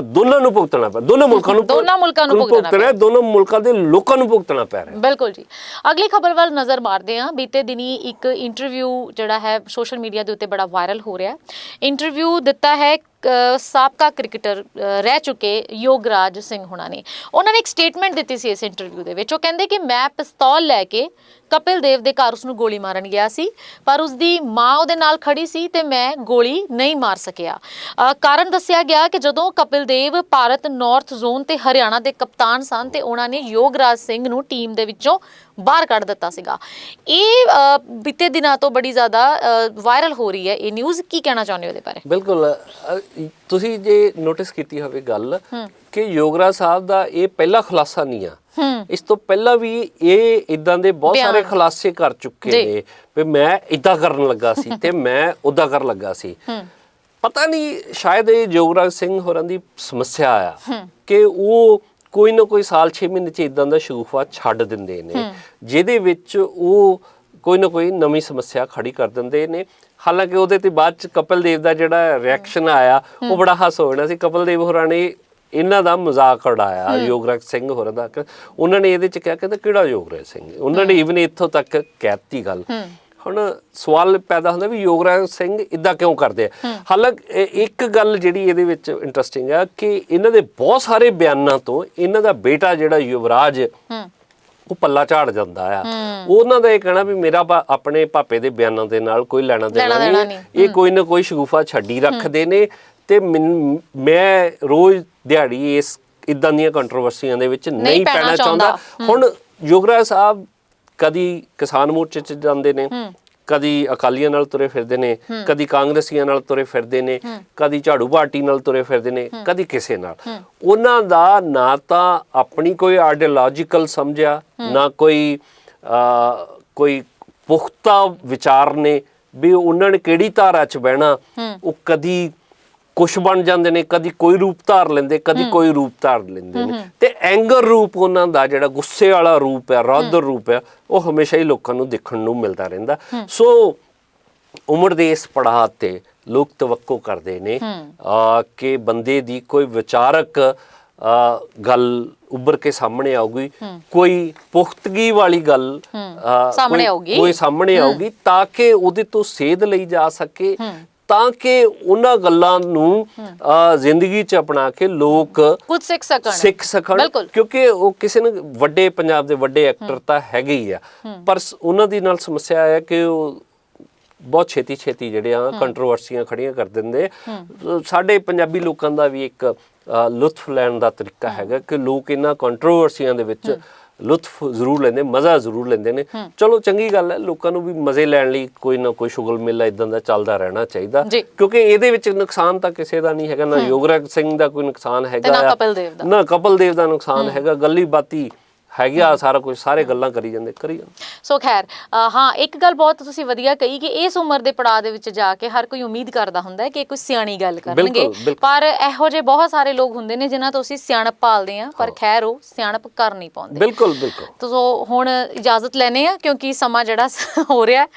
ਦੋਨਾਂ ਨੂੰ ਭੁਗਤਣਾ ਪਿਆ। ਦੋਨੋਂ ਮੁਲਕਾਂ ਨੂੰ ਦੋਨਾਂ ਮੁਲਕਾਂ ਨੂੰ ਭੁਗਤਣਾ ਰਿਹਾ ਦੋਨੋਂ ਮੁਲਕਾਂ ਦੇ ਲੋਕਾਂ ਨੂੰ ਭੁਗਤਣਾ ਪੈ ਰਿਹਾ। ਬਿਲਕੁਲ ਜੀ। ਅਗਲੀ ਖਬਰ ਵੱਲ ਨਜ਼ਰ ਮਾਰਦੇ ਹਾਂ। ਬੀਤੇ ਦਿਨੀ ਇੱਕ ਇੰਟਰਵਿਊ ਜਿਹੜਾ ਹੈ ਸੋਸ਼ਲ ਮੀਡੀਆ ਦੇ ਉੱਤੇ ਬੜਾ ਵਾਇਰਲ ਹੋ ਰਿਹਾ ਹੈ। ਇੰਟਰਵਿਊ ਦਿੱਤਾ ਹੈ ਸਾਬਕਾ ਕ੍ਰਿਕਟਰ ਰਹਿ ਚੁੱਕੇ ਯੋਗਰਾਜ ਸਿੰਘ ਹੁਣਾਂ ਨੇ। ਉਹਨਾਂ ਨੇ ਇੱਕ ਸਟੇਟਮੈਂਟ ਦਿੱਤੀ ਸੀ ਇਸ ਇੰਟਰਵਿਊ ਦੇ ਵਿੱਚ। ਉਹ ਕਹਿੰਦੇ ਕਿ ਮੈਂ ਪਿਸਤੌਲ ਲੈ ਕੇ ਕਪਿਲ ਦੇਵ ਦੇ ਘਰ ਉਸ ਨੂੰ ਗੋਲੀ ਮਾਰਨ ਗਿਆ ਸੀ, ਪਰ ਉਸ ਦੀ ਮਾਂ ਉਹਦੇ ਨਾਲ ਖੜੀ ਸੀ ਤੇ ਮੈਂ ਗੋਲੀ ਨਹੀਂ ਮਾਰ ਸਕਿਆ। ਕਾਰਨ ਦੱਸਿਆ ਗਿਆ ਕਿ ਜਦੋਂ ਕਪਿਲ ਦੇਵ ਭਾਰਤ ਨਾਰਥ ਜ਼ੋਨ ਤੇ ਹਰਿਆਣਾ ਦੇ ਕਪਤਾਨ ਸਨ ਤੇ ਉਹਨਾਂ ਨੇ ਯੋਗਰਾਜ ਸਿੰਘ ਨੂੰ ਟੀਮ ਦੇ ਵਿੱਚੋਂ ਬਾਹਰ ਕੱਢ ਦਿੱਤਾ ਸੀਗਾ। ਇਹ ਅ, ਬੀਤੇ ਦਿਨਾਂ ਤੋਂ ਬੜੀ ਜ਼ਿਆਦਾ ਵਾਇਰਲ ਹੋ ਰਹੀ ਹੈ ਇਹ ਨਿਊਜ਼ ਕੀ ਕਹਿਣਾ ਚਾਹੁੰਦੇ ਹੋ ਇਹਦੇ ਬਾਰੇ? ਬਿਲਕੁਲ ਅ, ਤੁਸੀਂ ਜੇ ਨੋਟਿਸ ਕੀਤੀ ਹੋਵੇ ਗੱਲ ਕਿ ਯੋਗਰਾ ਸਾਹਿਬ ਦਾ ਇਹ ਪਹਿਲਾ ਖੁਲਾਸਾ ਨਹੀਂ ਆ। ਹੂੰ। ਇਸ ਤੋਂ ਪਹਿਲਾਂ ਵੀ ਇਹ ਇਦਾਂ ਦੇ ਬਹੁਤ। ਸਾਰੇ ਖੁਲਾਸੇ ਕਰ ਚੁੱਕੇ ਜੀ। ਨੇ ਵੀ ਮੈਂ ਇਦਾਂ ਕਰਨ ਲੱਗਾ ਸੀ ਤੇ (laughs) ਮੈਂ ਉਦਾਂ ਕਰਨ ਲੱਗਾ ਸੀ। ਹੂੰ। ਪਤਾ ਨਹੀਂ ਸ਼ਾਇਦ ਇਹ ਜੋਗਰਾਜ ਸਿੰਘ ਹੋਰਾਂ ਦੀ ਸਮੱਸਿਆ ਆ ਕਿ ਉਹ ਕੋਈ ਨਾ ਕੋਈ ਸਾਲ 6 ਮਹੀਨੇ ਚ ਇਦਾਂ ਦਾ ਸ਼ਗੂਫਾ ਛੱਡ ਦਿੰਦੇ ਨੇ। ਜਿਹਦੇ ਵਿੱਚ ਉਹ ਕੋਈ ਨਾ ਕੋਈ ਨਵੀਂ ਸਮੱਸਿਆ ਖੜੀ ਕਰ ਦਿੰਦੇ ਨੇ। ਹਾਲਾਂਕਿ ਉਹਦੇ ਤੇ ਬਾਅਦ ਚ ਕਪਿਲ ਦੇਵ ਦਾ ਜਿਹੜਾ ਰਿਐਕਸ਼ਨ ਆਇਆ ਉਹ ਬੜਾ ਹਾਸ ਹੋਣਾ ਸੀ। ਕਪਿਲ ਦੇਵ ਹੋਰਾਂ ਨੇ ਇਹਨਾਂ ਦਾ ਮਜ਼ਾਕ ਉਡਾਇਆ ਯੋਗਰਾਜ ਸਿੰਘ ਹੋਰਾਂ ਦਾ। ਉਹਨਾਂ ਨੇ ਇਹਦੇ ਚ ਕਿਹਾ ਕਹਿੰਦਾ ਕਿਹੜਾ ਯੋਗਰਾਜ ਸਿੰਘ? ਉਹਨਾਂ ਨੇ ਇਵਨ ਇੱਥੋਂ ਤੱਕ ਕਹਿਤੀ ਗੱਲ। ਹੁਣ ਸਵਾਲ ਪੈਦਾ ਹੁੰਦਾ ਵੀ ਯੋਗਰਾਜ ਸਿੰਘ ਇਦਾਂ ਕਿਉਂ ਕਰਦੇ ਆ? ਹਾਲਾਂਕਿ ਇੱਕ ਗੱਲ ਜਿਹੜੀ ਇਹਦੇ ਵਿੱਚ ਇੰਟਰਸਟਿੰਗ ਆ ਕਿ ਇਹਨਾਂ ਦੇ ਬਹੁਤ ਸਾਰੇ ਬਿਆਨਾਂ ਤੋਂ ਇਹਨਾਂ ਦਾ ਬੇਟਾ ਜਿਹੜਾ ਯੁਵਰਾਜ ਉਹ ਪੱਲਾ ਝਾੜ ਜਾਂਦਾ ਆ। ਉਹਨਾਂ ਦਾ ਇਹ ਕਹਿਣਾ ਵੀ ਮੇਰਾ ਆਪਣੇ ਪਾਪੇ ਦੇ ਬਿਆਨਾਂ ਦੇ ਨਾਲ ਕੋਈ ਲੈਣਾ ਦੇਣਾ ਨਹੀਂ ਇਹ ਕੋਈ ਨਾ ਕੋਈ ਸ਼ਗੂਫਾ ਛੱਡੀ ਰੱਖਦੇ ਨੇ ਤੇ ਮੈਂ ਰੋਜ਼ ਦਿਹਾੜੀ ਇਸ ਇਦਾਂ ਦੀਆਂ ਕੰਟਰੋਵਰਸੀਆਂ ਦੇ ਵਿੱਚ ਨਹੀਂ ਪੈਣਾ ਚਾਹੁੰਦਾ। ਹੁਣ ਯੋਗਰਾਜ ਸਾਹਿਬ ਕਦੀ ਕਿਸਾਨ ਮੋਰਚੇ 'ਚ ਜਾਂਦੇ ਨੇ ਕਦੀ ਅਕਾਲੀਆਂ ਨਾਲ ਤੁਰੇ ਫਿਰਦੇ ਨੇ ਕਦੀ ਕਾਂਗਰਸੀਆਂ ਨਾਲ ਤੁਰੇ ਫਿਰਦੇ ਨੇ ਕਦੀ ਝਾੜੂ ਪਾਰਟੀ ਨਾਲ ਤੁਰੇ ਫਿਰਦੇ ਨੇ ਕਦੀ ਕਿਸੇ ਨਾਲ। ਉਹਨਾਂ ਦਾ ਨਾ ਤਾਂ ਆਪਣੀ ਕੋਈ ਆਈਡੀਓਲੋਜੀਕਲ ਸਮਝਿਆ ਨਾ ਕੋਈ ਕੋਈ ਪੁਖਤਾ ਵਿਚਾਰ ਨੇ ਵੀ ਉਹਨਾਂ ਨੇ ਕਿਹੜੀ ਧਾਰਾ 'ਚ ਬਹਿਣਾ ਉਹ ਕਦੀ ਕੁਛ ਬਣ ਜਾਂਦੇ ਨੇ ਕਦੀ ਕੋਈ ਰੂਪ ਧਾਰ ਲੈਂਦੇ ਕਦੀ ਕੋਈ ਰੂਪ ਧਾਰ ਲੈਂਦੇ ਨੇ। ਤੇ ਐਂਗਰ ਰੂਪ ਉਹਨਾਂ ਦਾ ਜਿਹੜਾ ਗੁੱਸੇ ਵਾਲਾ ਰੂਪ ਹੈ। ਰੌਦਰ ਰੂਪ ਹੈ ਉਹ ਹਮੇਸ਼ਾ ਹੀ ਲੋਕਾਂ ਨੂੰ ਦੇਖਣ ਨੂੰ ਮਿਲਦਾ ਰਹਿੰਦਾ। ਸੋ ਉਮਰ ਦੇ ਇਸ ਪੜਾਅ ਤੇ ਲੋਕ ਤਵੱਕੋ ਕਰਦੇ ਨੇ ਆ ਕਿ ਬੰਦੇ ਦੀ ਕੋਈ ਵਿਚਾਰਕ ਗੱਲ ਉੱਭਰ ਕੇ ਸਾਹਮਣੇ ਆਊਗੀ। ਕੋਈ ਪੁਖਤਗੀ ਵਾਲੀ ਗੱਲ ਸਾਹਮਣੇ ਆਊਗੀ। ਕੋਈ ਸਾਹਮਣੇ ਆਊਗੀ ਤਾਂ ਕਿ ਉਹਦੇ ਤੋਂ ਸੇਧ ਲਈ ਜਾ ਸਕੇ। ਤਾਂ ਕਿ ਉਹਨਾਂ ਗੱਲਾਂ ਨੂੰ ਜ਼ਿੰਦਗੀ 'ਚ ਅਪਣਾ ਕੇ ਲੋਕ ਕੁਝ ਸਿੱਖ ਸਕਣ। ਸਿੱਖ ਸਕਣ। ਕਿਉਂਕਿ ਉਹ ਕਿਸੇ ਨੇ ਵੱਡੇ ਪੰਜਾਬ ਦੇ ਵੱਡੇ ਐਕਟਰ ਤਾਂ ਹੈਗੇ ਹੀ ਆ। ਪਰ ਉਹਨਾਂ ਦੀ ਨਾਲ ਸਮੱਸਿਆ ਹੈ ਕਿ ਉਹ ਬਹੁਤ ਛੇਤੀ ਛੇਤੀ ਜਿਹੜੇ ਆ ਕੰਟਰੋਵਰਸੀਆਂ ਖੜੀਆਂ ਕਰ ਦਿੰਦੇ। ਸਾਡੇ ਪੰਜਾਬੀ ਲੋਕਾਂ ਦਾ ਵੀ ਇੱਕ ਲੁਤਫ ਲੈਣ ਦਾ ਤਰੀਕਾ ਹੈਗਾ ਕਿ ਲੋਕ ਇਹਨਾਂ ਕੰਟਰੋਵਰਸੀਆਂ ਦੇ ਵਿੱਚ ਲੁਤਫ ਜ਼ਰੂਰ ਲੈਂਦੇ ਮਜ਼ਾ ਜ਼ਰੂਰ ਲੈਂਦੇ ਨੇ। ਚਲੋ ਚੰਗੀ ਗੱਲ ਹੈ ਲੋਕਾਂ ਨੂੰ ਵੀ ਮਜ਼ੇ ਲੈਣ ਲਈ ਕੋਈ ਨਾ ਕੋਈ ਸ਼ੁਗਲ ਮੇਲਾ ਇਦਾਂ ਦਾ ਚੱਲਦਾ ਰਹਿਣਾ ਚਾਹੀਦਾ। ਕਿਉਂਕਿ ਇਹਦੇ ਵਿੱਚ ਨੁਕਸਾਨ ਤਾਂ ਕਿਸੇ ਦਾ ਨਹੀਂ ਹੈਗਾ ਨਾ ਯੋਗਰਾਜ ਸਿੰਘ ਦਾ ਕੋਈ ਨੁਕਸਾਨ ਹੈਗਾ ਨਾ ਆ, ਕਪਿਲ ਦੇਵ ਦਾ। ਨਾ ਕਪਿਲ ਦੇਵ ਦਾ ਨੁਕਸਾਨ ਹੈਗਾ ਗੱਲੀ ਬਾਤੀ ਹੈਗਾ ਸਾਰਾ ਕੁਝ ਸਾਰੇ ਗੱਲਾਂ ਕਰੀ ਜਾਂਦੇ ਕਰੀ ਜਾਂਦੇ। ਸੋ ਖੈਰ ਅ, ਹਾਂ ਇੱਕ ਗੱਲ ਬਹੁਤ ਤੁਸੀਂ ਵਧੀਆ ਕਹੀ ਕਿ ਇਸ ਉਮਰ ਦੇ ਪੜਾਅ ਦੇ ਵਿੱਚ ਜਾ ਕੇ ਹਰ ਕੋਈ ਉਮੀਦ ਕਰਦਾ ਹੁੰਦਾ ਹੈ ਕਿ ਕੋਈ ਸਿਆਣੀ ਗੱਲ ਕਰਨਗੇ। ਬਿਲਕੁਲ। ਪਰ ਇਹੋ ਜਿਹੇ ਬਹੁਤ ਸਾਰੇ ਲੋਕ ਹੁੰਦੇ ਨੇ ਜਿਨ੍ਹਾਂ ਤੋਂ ਅਸੀਂ ਸਿਆਣਪ ਪਾਲਦੇ ਹਾਂ ਪਰ ਖੈਰ ਉਹ ਸਿਆਣਪ ਕਰ ਨਹੀਂ ਪਾਉਂਦੇ। ਬਿਲਕੁਲ ਬਿਲਕੁਲ। ਤੋ ਹੁਣ ਇਜਾਜ਼ਤ ਲੈਨੇ ਆ ਕਿਉਂਕਿ ਸਮਾਂ ਜਿਹੜਾ (laughs) ਹੋ ਰਿਹਾ ਹੈ।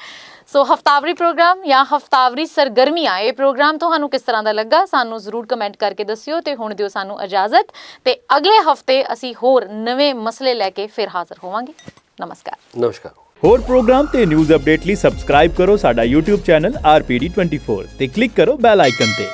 ਸੋ ਹਫਤਾਵਰੀ ਪ੍ਰੋਗਰਾਮ ਜਾਂ ਹਫਤਾਵਰੀ ਸਰਗਰਮੀਆਂ ਇਹ ਪ੍ਰੋਗਰਾਮ ਤੁਹਾਨੂੰ ਕਿਸ ਤਰ੍ਹਾਂ ਦਾ ਲੱਗਾ? ਸਾਨੂੰ ਜ਼ਰੂਰ ਕਮੈਂਟ ਕਰਕੇ ਦੱਸਿਓ ਤੇ ਹੁਣ ਦਿਓ ਸਾਨੂੰ ਇਜਾਜ਼ਤ। ਤੇ ਅਗਲੇ ਹਫ਼ਤੇ ਅਸੀਂ ਹੋਰ ਨਵੇਂ ਮਸਲੇ ਲੈ ਕੇ ਫਿਰ ਹਾਜ਼ਰ ਹੋਵਾਂਗੇ। ਨਮਸਕਾਰ। ਨਮਸਕਾਰ। ਹੋਰ ਪ੍ਰੋਗਰਾਮ ਤੇ ਨਿਊਜ਼ ਅਪਡੇਟ ਲਈ ਸਬਸਕ੍ਰਾਈਬ ਕਰੋ ਸਾਡਾ YouTube ਚੈਨਲ RPD24 ਤੇ ਕਲਿੱਕ ਕਰੋ ਬੈਲ ਆਈਕਨ ਤੇ।